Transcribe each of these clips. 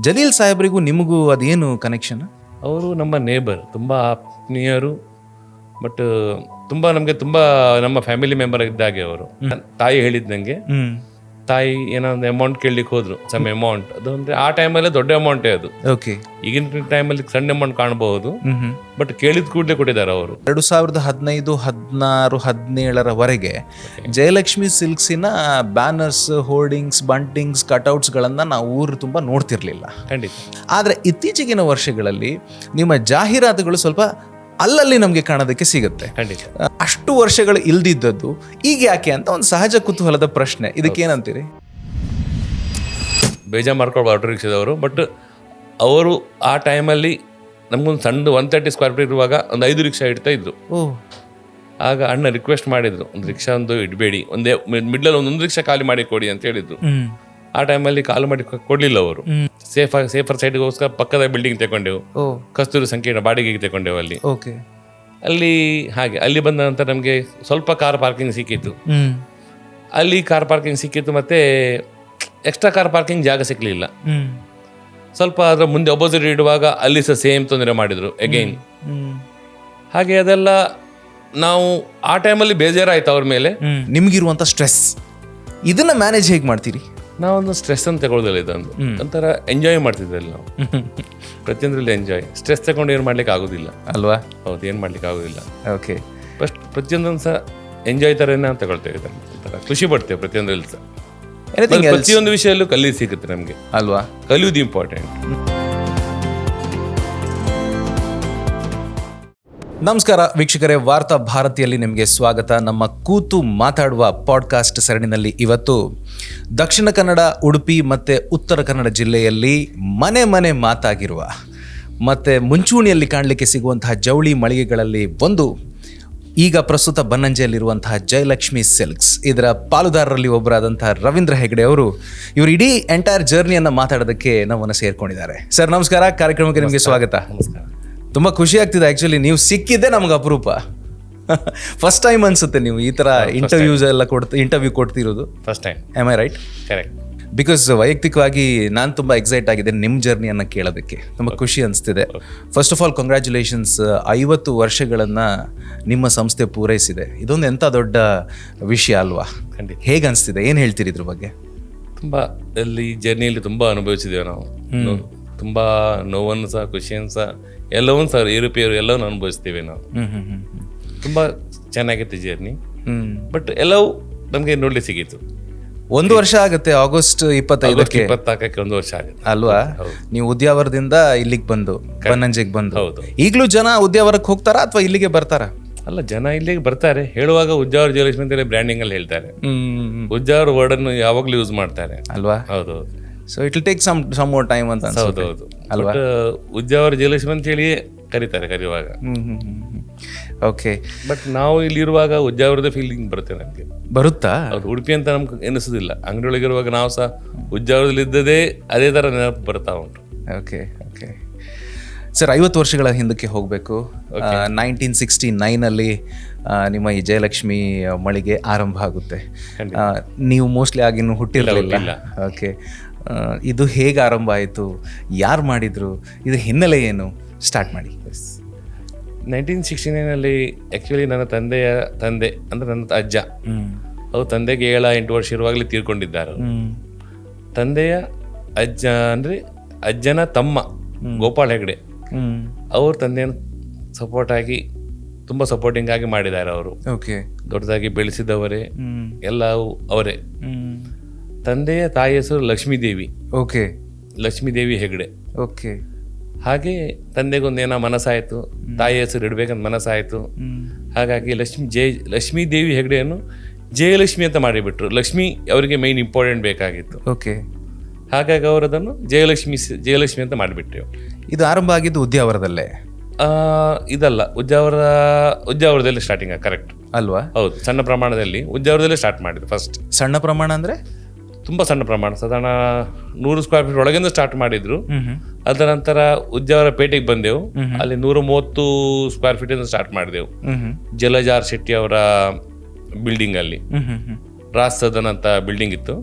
ಜಲೀಲ್ ಸಾಹೇಬ್ರಿಗೂ ನಿಮಗೂ ಅದೇನು ಕನೆಕ್ಷನ್ ಅವರು ನಮ್ಮ ನೇಬರ್ ತುಂಬ ಆತ್ಮೀಯರು ಬಟ್ ತುಂಬ ನಮಗೆ ತುಂಬ ನಮ್ಮ ಫ್ಯಾಮಿಲಿ ಮೆಂಬರ್ ಇದ್ದಾಗೆ ಅವರು. ತಾಯಿ ಹೇಳಿದ್ದಂಗೆ ತಾಯಿ ಏನೋ ಒಂದು ಅಮೌಂಟ್ ಕೇಳಲಿಕ್ಕೆ ಹೋದ್ರು ಸಮ್ ಅಮೌಂಟ್ ಅದು ಅಂದ್ರೆ ಆ ಟೈಮಲ್ಲೇ ದೊಡ್ಡ ಅಮೌಂಟೇ ಅದು. ಓಕೆ ಈಗಿನ ಟೈಮಲ್ಲಿ ಸಣ್ಣ ಅಮೌಂಟ್ ಕಾಣಬಹುದು. ಬಟ್ ಕೇಳಿದ ಕೂಡಲೇ ಕೊಟ್ಟಿದ್ದಾರೆ ಅವರು. ಎರಡು ಸಾವಿರದ ಹದಿನೈದು ಹದಿನಾರು ಹದಿನೇಳರವರೆಗೆ ಜಯಲಕ್ಷ್ಮಿ ಸಿಲ್ಕ್ಸಿನ ಬ್ಯಾನರ್ಸ್ ಹೋರ್ಡಿಂಗ್ಸ್ ಬಂಟಿಂಗ್ಸ್ ಕಟೌಟ್ಸ್ಗಳನ್ನು ನಾವು ಊರು ತುಂಬ ನೋಡ್ತಿರ್ಲಿಲ್ಲ. ಖಂಡಿತ. ಆದರೆ ಇತ್ತೀಚೆಗಿನ ವರ್ಷಗಳಲ್ಲಿ ನಿಮ್ಮ ಜಾಹೀರಾತುಗಳು ಸ್ವಲ್ಪ ಅಲ್ಲಲ್ಲಿ ನಮಗೆ ಕಾಣೋದಕ್ಕೆ ಸಿಗುತ್ತೆ. ಅಷ್ಟು ವರ್ಷಗಳು ಇಲ್ದಿದ್ದದ್ದು ಈಗ ಯಾಕೆ ಅಂತ ಒಂದು ಸಹಜ ಕುತೂಹಲದ ಪ್ರಶ್ನೆ. ಇದಕ್ಕೇನಂತೀರಿ ಬೇಜಾರು ಮಾಡ್ಕೊಳ್ಬೋದು ಆಟೋ ರಿಕ್ಷಾದವರು ಬಟ್ ಅವರು ಆ ಟೈಮಲ್ಲಿ ನಮಗೊಂದು ಸಣ್ಣ ಒನ್ ತರ್ಟಿ ಸ್ಕ್ವೇರ್ ಫೀಟ್ ಇರುವಾಗ ಒಂದು ಐದು ರಿಕ್ಷಾ ಇಡ್ತಾ ಇದ್ರು. ಆಗ ಅಣ್ಣ ರಿಕ್ವೆಸ್ಟ್ ಮಾಡಿದ್ರು ಒಂದು ರಿಕ್ಷಾ ಒಂದು ಇಡಬೇಡಿ ಒಂದೇ ಮಿಡ್ಲಲ್ಲಿ ಒಂದೊಂದು ರಿಕ್ಷಾ ಖಾಲಿ ಮಾಡಿ ಕೊಡಿ ಅಂತ ಹೇಳಿದ್ರು. ಆ ಟೈಮಲ್ಲಿ ಕಾಲು ಮಾಡಿ ಕೊಡಲಿಲ್ಲ ಅವರು. ಸೇಫ್ ಸೇಫರ್ ಸೈಡ್ಗೋಸ್ಕರ ಪಕ್ಕದ ಬಿಲ್ಡಿಂಗ್ ತಗೊಂಡೆವು. ಕಸ್ತೂರಿ ಸಂಕೀರ್ಣ ಬಾಡಿಗೆಗೆ ತಗೊಂಡೆವು ಅಲ್ಲಿ. ಓಕೆ. ಅಲ್ಲಿ ಹಾಗೆ ಅಲ್ಲಿ ಬಂದ ನಂತರ ನಮಗೆ ಸ್ವಲ್ಪ ಕಾರ್ ಪಾರ್ಕಿಂಗ್ ಸಿಕ್ಕಿತ್ತು. ಅಲ್ಲಿ ಕಾರ್ ಪಾರ್ಕಿಂಗ್ ಸಿಕ್ಕಿತ್ತು ಮತ್ತೆ ಎಕ್ಸ್ಟ್ರಾ ಕಾರ್ ಪಾರ್ಕಿಂಗ್ ಜಾಗ ಸಿಕ್ಕಲಿಲ್ಲ ಸ್ವಲ್ಪ ಅದರ ಮುಂದೆ ಅಪೋಸಿಟ್ ಇಡುವಾಗ ಅಲ್ಲಿ ಸಹ ಸೇಮ್ ತೊಂದರೆ ಮಾಡಿದರು ಅಗೈನ್ ಹಾಗೆ ಅದೆಲ್ಲ ನಾವು ಆ ಟೈಮಲ್ಲಿ ಬೇಜಾರಾಯ್ತು ಅವ್ರ ಮೇಲೆ. ನಿಮಗಿರುವಂಥ ಸ್ಟ್ರೆಸ್ ಇದನ್ನ ಮ್ಯಾನೇಜ್ ಹೇಗೆ ಮಾಡ್ತೀರಿ? ನಾವೊಂದು ಸ್ಟ್ರೆಸ್ ಅಂತ ತಗೊಳ್ಳೋದಿಲ್ಲ ಇದೊಂದು. ಒಂಥರ ಎಂಜಾಯ್ ಮಾಡ್ತಿದ್ದಲ್ಲಿ ನಾವು. ಪ್ರತಿಯೊಂದರಲ್ಲಿ ಎಂಜಾಯ್ ಸ್ಟ್ರೆಸ್ ತಗೊಂಡು ಏನು ಮಾಡ್ಲಿಕ್ಕೆ ಆಗೋದಿಲ್ಲ. ಅಲ್ವಾ? ಹೌದು ಏನು ಮಾಡ್ಲಿಕ್ಕೆ ಆಗೋದಿಲ್ಲ. ಓಕೆ ಫಸ್ಟ್ ಪ್ರತಿಯೊಂದೊಂದು ಸಹ ಎಂಜಾಯ್ ಥರನೇ ತಗೊಳ್ತೇವೆ ಇದನ್ನು. ಒಂಥರ ಖುಷಿ ಪಡ್ತೇವೆ ಪ್ರತಿಯೊಂದರಲ್ಲಿ ಸಹ. ಪ್ರತಿಯೊಂದು ವಿಷಯಲ್ಲೂ ಕಲಿ ಸಿಗುತ್ತೆ ನಮಗೆ. ಅಲ್ವಾ? ಕಲಿಯೋದು ಇಂಪಾರ್ಟೆಂಟ್ ನಮಸ್ಕಾರ ವೀಕ್ಷಕರೇ ವಾರ್ತಾ ಭಾರತಿಯಲ್ಲಿ ನಿಮಗೆ ಸ್ವಾಗತ. ನಮ್ಮ ಕೂತು ಮಾತಾಡುವ ಪಾಡ್ಕಾಸ್ಟ್ ಸರಣಿನಲ್ಲಿ ಇವತ್ತು ದಕ್ಷಿಣ ಕನ್ನಡ ಉಡುಪಿ ಮತ್ತು ಉತ್ತರ ಕನ್ನಡ ಜಿಲ್ಲೆಯಲ್ಲಿ ಮನೆ ಮನೆ ಮಾತಾಗಿರುವ ಮತ್ತು ಮುಂಚೂಣಿಯಲ್ಲಿ ಕಾಣಲಿಕ್ಕೆ ಸಿಗುವಂತಹ ಜವಳಿ ಮಳಿಗೆಗಳಲ್ಲಿ ಒಂದು ಈಗ ಪ್ರಸ್ತುತ ಬನ್ನಂಜೆಯಲ್ಲಿರುವಂತಹ ಜಯಲಕ್ಷ್ಮಿ ಸಿಲ್ಕ್ಸ್. ಇದರ ಪಾಲುದಾರರಲ್ಲಿ ಒಬ್ಬರಾದಂತಹ ರವೀಂದ್ರ ಹೆಗಡೆ ಅವರು ಇವರು ಇಡೀ ಎಂಟೈರ್ ಜರ್ನಿಯನ್ನು ಮಾತಾಡೋದಕ್ಕೆ ನಮ್ಮನ್ನು ಸೇರ್ಕೊಂಡಿದ್ದಾರೆ. ಸರ್ ನಮಸ್ಕಾರ. ಕಾರ್ಯಕ್ರಮಕ್ಕೆ ನಿಮಗೆ ಸ್ವಾಗತ. ನಮಸ್ಕಾರ. ತುಂಬ ಖುಷಿ ಆಗ್ತಿದೆ ಆ್ಯಕ್ಚುಲಿ ನೀವು ಸಿಕ್ಕಿದ್ದೆ ನಮ್ಗೆ ಅಪರೂಪ. ಫಸ್ಟ್ ಟೈಮ್ ಅನ್ಸುತ್ತೆ ನೀವು ಈ ಥರ ಇಂಟರ್ವ್ಯೂಸ್ ಎಲ್ಲ ಕೊಡ್ತಾ interview ಕೊಡ್ತಿರೋದು. First time am I right correct because ವೈಯಕ್ತಿಕವಾಗಿ ನಾನು ತುಂಬ ಎಕ್ಸೈಟ್ ಆಗಿದ್ದೇನೆ ನಿಮ್ಮ ಜರ್ನಿಯನ್ನು ಕೇಳೋದಕ್ಕೆ. ತುಂಬ ಖುಷಿ ಅನಿಸ್ತಿದೆ. ಫಸ್ಟ್ ಆಫ್ ಆಲ್ ಕಂಗ್ರ್ಯಾಚುಲೇಷನ್ಸ್ ಐವತ್ತು ವರ್ಷಗಳನ್ನು ನಿಮ್ಮ ಸಂಸ್ಥೆ ಪೂರೈಸಿದೆ. ಇದೊಂದು ಎಂಥ ದೊಡ್ಡ ವಿಷಯ ಅಲ್ವಾ? ಖಂಡಿತ. ಹೇಗೆ ಅನಿಸ್ತಿದೆ? ಏನು ಹೇಳ್ತೀರಿ ಇದ್ರ ಬಗ್ಗೆ? ತುಂಬ ಅಲ್ಲಿ ಜರ್ನಿಯಲ್ಲಿ ತುಂಬ ಅನುಭವಿಸಿದ್ದೇವೆ ನಾವು. ತುಂಬ ನೋವನ್ನು ಸಹ ಖುಷಿಯನ್ನು ಸಹ ಎಲ್ಲವನ್ನೂ ಸರ್ ಏರುಪೇರು ಎಲ್ಲವನ್ನು ಅನುಭವಿಸ್ತೀವಿ ನಾವು. ತುಂಬ ಚೆನ್ನಾಗಿತ್ತು ಜರ್ನಿ ಬಟ್ ಎಲ್ಲವೂ ನಮಗೆ ನೋಡಲಿ ಸಿಗಿತ್ತು. ಒಂದು ವರ್ಷ ಆಗುತ್ತೆ ಆಗಸ್ಟ್ ಇಪ್ಪತ್ತೈದಕ್ಕೆ. ಇಪ್ಪತ್ತಾಕಕ್ಕೆ ಒಂದು ವರ್ಷ ಆಗುತ್ತೆ. ಅಲ್ವಾ? ನೀವು ಉದ್ಯಾವರದಿಂದ ಇಲ್ಲಿಗೆ ಬಂದು ಬನ್ನಂಜಿಗೆ ಬಂದು. ಹೌದು. ಈಗಲೂ ಜನ ಉದ್ಯಾವರಕ್ಕೆ ಹೋಗ್ತಾರಾ ಅಥವಾ ಇಲ್ಲಿಗೆ ಬರ್ತಾರಾ? ಅಲ್ಲ ಜನ ಇಲ್ಲಿಗೆ ಬರ್ತಾರೆ. ಹೇಳುವಾಗ ಉಜ್ಜಾವರ ಜಯಲಕ್ಷ್ಮಿ ಅಂತೇಳಿ ಬ್ರ್ಯಾಂಡಿಂಗ್ ಅಲ್ಲಿ ಹೇಳ್ತಾರೆ. ಉಜ್ಜಾವರ ವರ್ಡ್ ಅನ್ನು ಯಾವಾಗಲೂ ಯೂಸ್ ಮಾಡ್ತಾರೆ. ಅಲ್ವಾ? ಹೌದು. So it take some some more time ಅಂತ ಹೌದು ಅನ್ಸುತ್ತೆ. ಹೌದು ಅಲ್ವಾ? ಬಟ್ ಉಜ್ಜಾವರ ಜಯಲಕ್ಷ್ಮಿ ಅಂತ ಹೇಳಿ ಕರೀತಾರೆ ಕರೆಯುವಾಗ. ಓಕೆ ಬಟ್ ನಾವು ಇಲ್ಲಿರುವಾಗ ಉಜ್ಜಾವರದ ಫೀಲಿಂಗ್ ಬರುತ್ತೆ ನನಗೆ ಬರುತ್ತಾ? ಅದು ಉಡುಪಿ ಅಂತ ನಮ್ಗೆ ಎನಿಸೋದಿಲ್ಲ. ಅಂಗಡಿಯೊಳಗಿರುವಾಗ ನಾವು ಸಹ ಉಜ್ಜಾವರದಲ್ಲಿ ಇದ್ದದೇ ಅದೇ ಥರ ನೆನಪು ಬರ್ತಾ ಉಂಟು. ಓಕೆ ಓಕೆ ಸರ್ ಐವತ್ತು ವರ್ಷಗಳ ಹಿಂದಕ್ಕೆ ಹೋಗಬೇಕು. ನೈನ್ಟೀನ್ ಸಿಕ್ಸ್ಟಿ ನೈನಲ್ಲಿ ನಿಮ್ಮ ಈ ಜಯಲಕ್ಷ್ಮಿ ಮಳಿಗೆ ಆರಂಭ ಆಗುತ್ತೆ. ನೀವು ಮೋಸ್ಟ್ಲಿ ಆಗಿನ್ನು ಹುಟ್ಟಿರಲಿಲ್ಲ. ಓಕೆ ಇದು ಹೇಗೆ ಆರಂಭ ಆಯಿತು? ಯಾರು ಮಾಡಿದರು? ಇದು ಹಿನ್ನೆಲೆ ಏನು? ಸ್ಟಾರ್ಟ್ ಮಾಡಿ ನೈನ್ಟೀನ್ ಸಿಕ್ಸ್ಟಿ ನೈನಲ್ಲಿ ಆ್ಯಕ್ಚುಲಿ ನನ್ನ ತಂದೆಯ ತಂದೆ ಅಂದರೆ ನನ್ನ ಅಜ್ಜ ಅವ್ರು ತಂದೆಗೆ ಏಳ ಎಂಟು ವರ್ಷ ಇರುವಾಗಲೇ ತೀರ್ಕೊಂಡಿದ್ದಾರೆ ತಂದೆಯ ಅಜ್ಜ ಅಂದರೆ ಅಜ್ಜನ ತಮ್ಮ ಗೋಪಾಲ್ ಹೆಗಡೆ. ಅವ್ರ ತಂದೆಯನ್ನು ಸಪೋರ್ಟ್ ಆಗಿ ತುಂಬ ಸಪೋರ್ಟಿಂಗ್ ಆಗಿ ಮಾಡಿದ್ದಾರೆ ಅವರು. ಓಕೆ ದೊಡ್ಡದಾಗಿ ಬೆಳೆಸಿದವರೇ ಎಲ್ಲವೂ ಅವರೇ. ತಂದೆಯ ತಾಯಿ ಹೆಸರು ಲಕ್ಷ್ಮೀದೇವಿ. ಓಕೆ. ಲಕ್ಷ್ಮೀದೇವಿ ಹೆಗಡೆ. ಓಕೆ. ಹಾಗೆ ತಂದೆಗೊಂದೇನೋ ಮನಸ್ಸಾಯಿತು ತಾಯಿ ಹೆಸರು ಇಡಬೇಕಂತ ಮನಸ್ಸಾಯಿತು. ಹಾಗಾಗಿ ಲಕ್ಷ್ಮಿ ಜಯ ಲಕ್ಷ್ಮೀ ದೇವಿ ಹೆಗಡೆಯನ್ನು ಜಯಲಕ್ಷ್ಮಿ ಅಂತ ಮಾಡಿಬಿಟ್ರು. ಲಕ್ಷ್ಮಿ ಅವರಿಗೆ ಮೈನ್ ಇಂಪಾರ್ಟೆಂಟ್ ಬೇಕಾಗಿತ್ತು. ಓಕೆ. ಹಾಗಾಗಿ ಅವರು ಅದನ್ನು ಜಯಲಕ್ಷ್ಮಿ ಜಯಲಕ್ಷ್ಮಿ ಅಂತ ಮಾಡಿಬಿಟ್ಟೆವು ಇದು ಆರಂಭ ಆಗಿದ್ದು ಉದ್ಯಾವರದಲ್ಲೇ? ಇದಲ್ಲ ಉಜ್ಜಾವರ ಉಜ್ಜಾವರದಲ್ಲಿ ಸ್ಟಾರ್ಟಿಂಗ್ ಕರೆಕ್ಟ್ ಅಲ್ವಾ? ಹೌದು ಸಣ್ಣ ಪ್ರಮಾಣದಲ್ಲಿ ಉಜ್ಜಾವರದಲ್ಲೇ ಸ್ಟಾರ್ಟ್ ಮಾಡಿದ್ರು ಫಸ್ಟ್ ಸಣ್ಣ ಪ್ರಮಾಣ ಅಂದ್ರೆ? ತುಂಬ ಸಣ್ಣ ಪ್ರಮಾಣ. ಸಾಧಾರಣ ನೂರು ಸ್ಕ್ವೇರ್ ಫೀಟ್ ಒಳಗಿಂದ ಸ್ಟಾರ್ಟ್ ಮಾಡಿದ್ರು. ಅದರ ನಂತರ ಉದ್ಯಾವರ ಪೇಟೆಗೆ ಬಂದೆವು. ಅಲ್ಲಿ ನೂರ ಮೂವತ್ತು ಸ್ಕ್ವೇರ್ ಇಂದ ಸ್ಟಾರ್ಟ್ ಮಾಡಿದೆವು. ಜಲಜಾರ್ ಶೆಟ್ಟಿ ಅವರ ಬಿಲ್ಡಿಂಗ್ ಅಲ್ಲಿ. ರಾಸ್ ಸದನ್ ಅಂತ ಬಿಲ್ಡಿಂಗ್ ಇತ್ತು.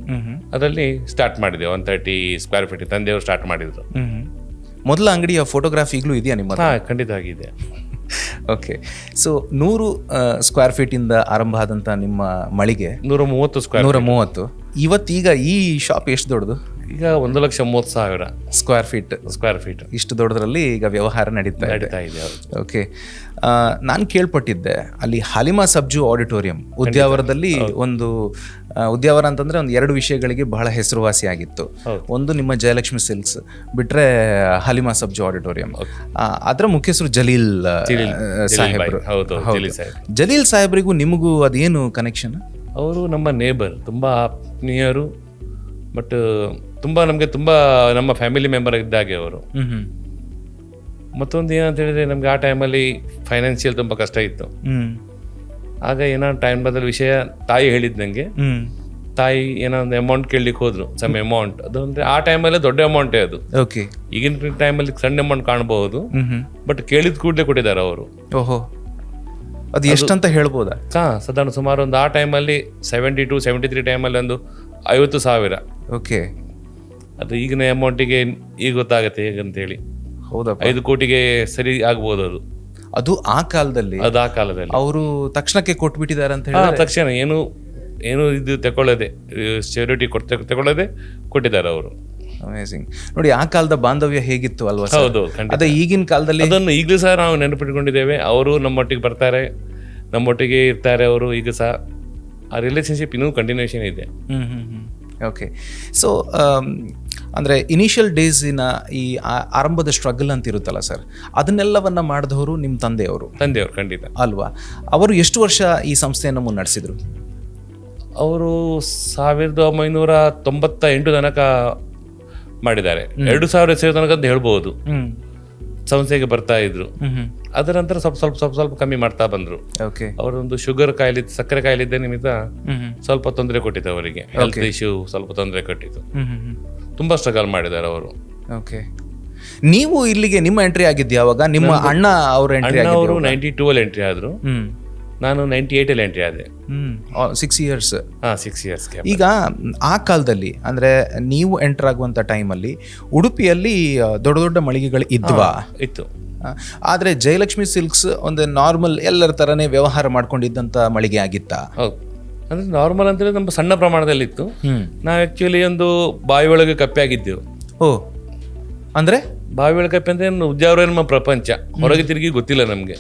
ಅದರಲ್ಲಿ ಸ್ಟಾರ್ಟ್ ಮಾಡಿದೆವು. ಒನ್ ತರ್ಟಿ ಸ್ಕ್ವೇರ್ ಫೀಟ್ ತಂದೆಯವರು ಸ್ಟಾರ್ಟ್ ಮಾಡಿದ್ರು. ಮೊದಲ ಅಂಗಡಿಯ ಫೋಟೋಗ್ರಾಫಿ ಈಗಲೂ ಇದೆಯಾ ನಿಮ್ಮ ಹಾ ಖಂಡಿತ ಆಗಿದೆ. ಓಕೆ ಸೊ ನೂರು ಸ್ಕ್ವೇರ್ ಫೀಟ್ ಇಂದ ಆರಂಭ ಆದಂತ ನಿಮ್ಮ ಮಳಿಗೆ ನೂರ ಮೂವತ್ತು ಸ್ಕ್ವೇರ್ ನೂರ ಮೂವತ್ತು. ಇವತ್ತೀಗ ಈ ಶಾಪ್ ಎಷ್ಟು ದೊಡ್ಡದು? ಈಗ ಒಂದು ಲಕ್ಷ ಮೂವತ್ತು ಸಾವಿರ. ಸ್ಕ್ವೇರ್ ಫೀಟ್ ಸ್ಕ್ವೇರ್ ಫೀಟ್ ಇಷ್ಟು ದೊಡ್ಡದ್ರಲ್ಲಿ ಈಗ ವ್ಯವಹಾರ ನಡೀತಾ ಇದೆ. ನಡೀತಾ ಇದೆ. ಓಕೆ ನಾನು ಕೇಳ್ಪಟ್ಟಿದ್ದೆ. ಅಲ್ಲಿ ಹಾಲಿಮಾ ಸಬ್ಜು ಆಡಿಟೋರಿಯಂ ಉದ್ಯಾವರದಲ್ಲಿ ಒಂದು ಉದ್ಯಾವರ ಅಂತಂದ್ರೆ ಒಂದು ಎರಡು ವಿಷಯಗಳಿಗೆ ಬಹಳ ಹೆಸರುವಾಸಿ ಆಗಿತ್ತು. ಒಂದು ನಿಮ್ಮ ಜಯಲಕ್ಷ್ಮಿ ಸಿಲ್ಕ್ಸ್ ಬಿಟ್ರೆ ಹಾಲಿಮಾ ಸಬ್ಜು ಆಡಿಟೋರಿಯಂ ಅದರ ಮುಖ್ಯಸ್ಥರು ಜಲೀಲ್ ಸಾಹೇಬ್ರು. ಹೌದು, ಜಲೀಲ್ ಸಾಹೇಬ್. ಜಲೀಲ್ ಸಾಹೇಬ್ರಿಗೂ ನಿಮಗೂ ಅದೇನು ಕನೆಕ್ಷನ್ ಅವರು ನಮ್ಮ ನೇಬರ್ ತುಂಬ ಆತ್ಮೀಯರು ಬಟ್ ತುಂಬ ನಮಗೆ ತುಂಬ ನಮ್ಮ ಫ್ಯಾಮಿಲಿ ಮೆಂಬರ್ ಇದ್ದಾಗೆ ಅವರು. ಮತ್ತೊಂದು ಏನಂತ ಹೇಳಿದ್ರೆ ನಮಗೆ ಆ ಟೈಮಲ್ಲಿ ಫೈನಾನ್ಷಿಯಲ್ ತುಂಬ ಕಷ್ಟ ಇತ್ತು. ಆಗ ಏನೋ ಟೈಮ್ ಬದಲು ವಿಷಯ ತಾಯಿ ಹೇಳಿದ್ ನನಗೆ ತಾಯಿ ಏನೋ ಒಂದು ಅಮೌಂಟ್ ಕೇಳಲಿಕ್ಕೆ ಹೋದ್ರು ಸಮ್ ಅಮೌಂಟ್ ಅದು ಅಂದ್ರೆ ಆ ಟೈಮಲ್ಲೇ ದೊಡ್ಡ ಅಮೌಂಟೇ ಅದು. ಓಕೆ ಈಗಿನ ಟೈಮಲ್ಲಿ ಸಣ್ಣ ಅಮೌಂಟ್ ಕಾಣಬಹುದು. ಬಟ್ ಕೇಳಿದ ಕೂಡಲೇ ಕೊಟ್ಟಿದ್ದಾರೆ ಅವರು. ಓಹೋ. ಅದು ಎಷ್ಟಂತ ಹೇಳ್ಬೋದಾ? ಹಾ ಸಾಧಾರಣ ಸುಮಾರು ಒಂದು ಆ ಟೈಮಲ್ಲಿ ಸೆವೆಂಟಿ ಟು ಸೆವೆಂಟಿ ತ್ರೀ ಟೈಮಲ್ಲಿ ಒಂದು ಐವತ್ತು ಸಾವಿರ. ಓಕೆ. ಅದು ಈಗಿನ ಅಮೌಂಟಿಗೆ ಈಗ ಗೊತ್ತಾಗುತ್ತೆ ಹೇಗಂತೇಳಿ ಹೌದಾ ಐದು ಕೋಟಿಗೆ ಸರಿ ಆಗ್ಬೋದು ಅದು. ಅದು ಆ ಕಾಲದಲ್ಲಿ ಅದು ಆ ಕಾಲದಲ್ಲಿ. ಅವರು ತಕ್ಷಣಕ್ಕೆ ಕೊಟ್ಬಿಟ್ಟಿದ್ದಾರೆ ಅಂತ ಹೇಳಿ ತಕ್ಷಣ ಏನು ಏನು ಇದು ತಗೊಳ್ಳದೆ ಸೆಕ್ಯೂರಿಟಿ ಕೊಟ್ಟು ತಗೊಳ್ಳದೆ ಕೊಟ್ಟಿದ್ದಾರೆ ಅವರು. ಅಮೇಸಿಂಗ್ ನೋಡಿ ಆ ಕಾಲದ ಬಾಂಧವ್ಯ ಹೇಗಿತ್ತು ಅಲ್ವಾ ಸರ್? ಹೌದು ಖಂಡಿತ. ಅದೇ ಈಗಿನ ಕಾಲದಲ್ಲಿ ಅದನ್ನು ಈಗಲೂ ಸಹ ನಾವು ನೆನಪಿಟ್ಕೊಂಡಿದ್ದೇವೆ. ಅವರು ನಮ್ಮೊಟ್ಟಿಗೆ ಬರ್ತಾರೆ ನಮ್ಮೊಟ್ಟಿಗೆ ಇರ್ತಾರೆ ಅವರು ಈಗ ಸಹ ಆ ರಿಲೇಷನ್ಶಿಪ್ ಇನ್ನೂ ಕಂಟಿನ್ಯೂಷನ್ ಇದೆ. ಓಕೆ ಸೊ ಅಂದರೆ ಇನಿಷಿಯಲ್ ಡೇಸಿನ ಈ ಆ- ಆರಂಭದ ಸ್ಟ್ರಗಲ್ ಅಂತ ಇರುತ್ತಲ್ಲ ಸರ್? ಅದನ್ನೆಲ್ಲವನ್ನ ಮಾಡಿದವರು ನಿಮ್ಮ ತಂದೆಯವರು. ತಂದೆಯವರು ಖಂಡಿತ. ಅಲ್ವಾ? ಅವರು ಎಷ್ಟು ವರ್ಷ ಈ ಸಂಸ್ಥೆಯನ್ನು ಮುನ್ನಡೆಸಿದರು? ಅವರು ಸಾವಿರದ ಒಂಬೈನೂರ ತೊಂಬತ್ತ ಎಂಟು ತನಕ ಮಾಡಿದ್ದಾರೆ. ಎರಡು ಸಾವಿರ ಸೇರೋ ತನಕ ಅಂತ ಹೇಳ್ಬೋದು. ಸಂಸ್ಥೆಗೆ ಬರ್ತಾ ಇದ್ರು. ಅದರ ನಂತರ ಸ್ವಲ್ಪ ಸ್ವಲ್ಪ ಸ್ವಲ್ಪ ಸ್ವಲ್ಪ ಕಮ್ಮಿ ಮಾಡ್ತಾ ಬಂದ್ರು. ಅವರೊಂದು ಶುಗರ್ ಕಾಯಿಲೆ ಸಕ್ಕರೆ ಕಾಯಿಲೆ ಇದ್ದ ನಿಮಿತ್ತ ಸ್ವಲ್ಪ ತೊಂದರೆ ಕೊಟ್ಟಿತ್ತು ಅವರಿಗೆ. ಹೆಲ್ತ್ ಇಶ್ಯೂ ಸ್ವಲ್ಪ ತೊಂದರೆ ಕೊಟ್ಟಿತ್ತು. ತುಂಬಾ ಸ್ಟ್ರಗಲ್ ಮಾಡಿದ್ದಾರೆ ಅವರು. ಓಕೆ. ನೀವು ಇಲ್ಲಿಗೆ ನಿಮ್ಮ ಎಂಟ್ರಿ ಆಗಿದ್ದು ಯಾವಾಗ? ನಿಮ್ಮ ಅಣ್ಣ ಅವ್ರ ಎಂಟ್ರಿ ಅವರು ನೈಂಟಿ ಟೂ ಅಲ್ಲಿ ಎಂಟ್ರಿ ಆದ್ರು. ನಾನು ನೈಂಟಿ ಅಲ್ಲಿ ಎಂಟ್ರಿ ಆದೆ. ಸಿಕ್ಸ್ ಇಯರ್ಸ್ ಹಾ ಸಿಕ್ಸ್ ಇಯರ್ಸ್ಗೆ ಈಗ ಆ ಕಾಲದಲ್ಲಿ ಅಂದ್ರೆ ನೀವು ಎಂಟರ್ ಆಗುವಂತ ಟೈಮಲ್ಲಿ ಉಡುಪಿಯಲ್ಲಿ ದೊಡ್ಡ ದೊಡ್ಡ ಮಳಿಗೆಗಳು ಇದ್ವಾ? ಇತ್ತು. ಆದರೆ ಜಯಲಕ್ಷ್ಮಿ ಸಿಲ್ಕ್ಸ್ ಒಂದು ನಾರ್ಮಲ್ ಎಲ್ಲರ ತರನೇ ವ್ಯವಹಾರ ಮಾಡ್ಕೊಂಡಿದ್ದಂತ ಮಳಿಗೆ ಆಗಿತ್ತಾ? ಅಂದ್ರೆ ನಾರ್ಮಲ್ ಅಂತಂದ್ರೆ ನಮ್ಮ ಸಣ್ಣ ಪ್ರಮಾಣದಲ್ಲಿ ಇತ್ತು. ನಾವು ಆಕ್ಚುಲಿ ಒಂದು ಬಾವಿ ಒಳಗೆ ಕಪ್ಪೆ ಆಗಿದ್ದೆವು. ಓ. ಅಂದ್ರೆ? ಬಾವಿ ಒಳಗೆ ಕಪ್ಪೆ ಅಂದ್ರೆ ಏನು ಉದ್ಯಾವರ ನಮ್ಮ ಪ್ರಪಂಚ. ಹೊರಗೆ ತಿರುಗಿ ಗೊತ್ತಿಲ್ಲ ನಮಗೆ.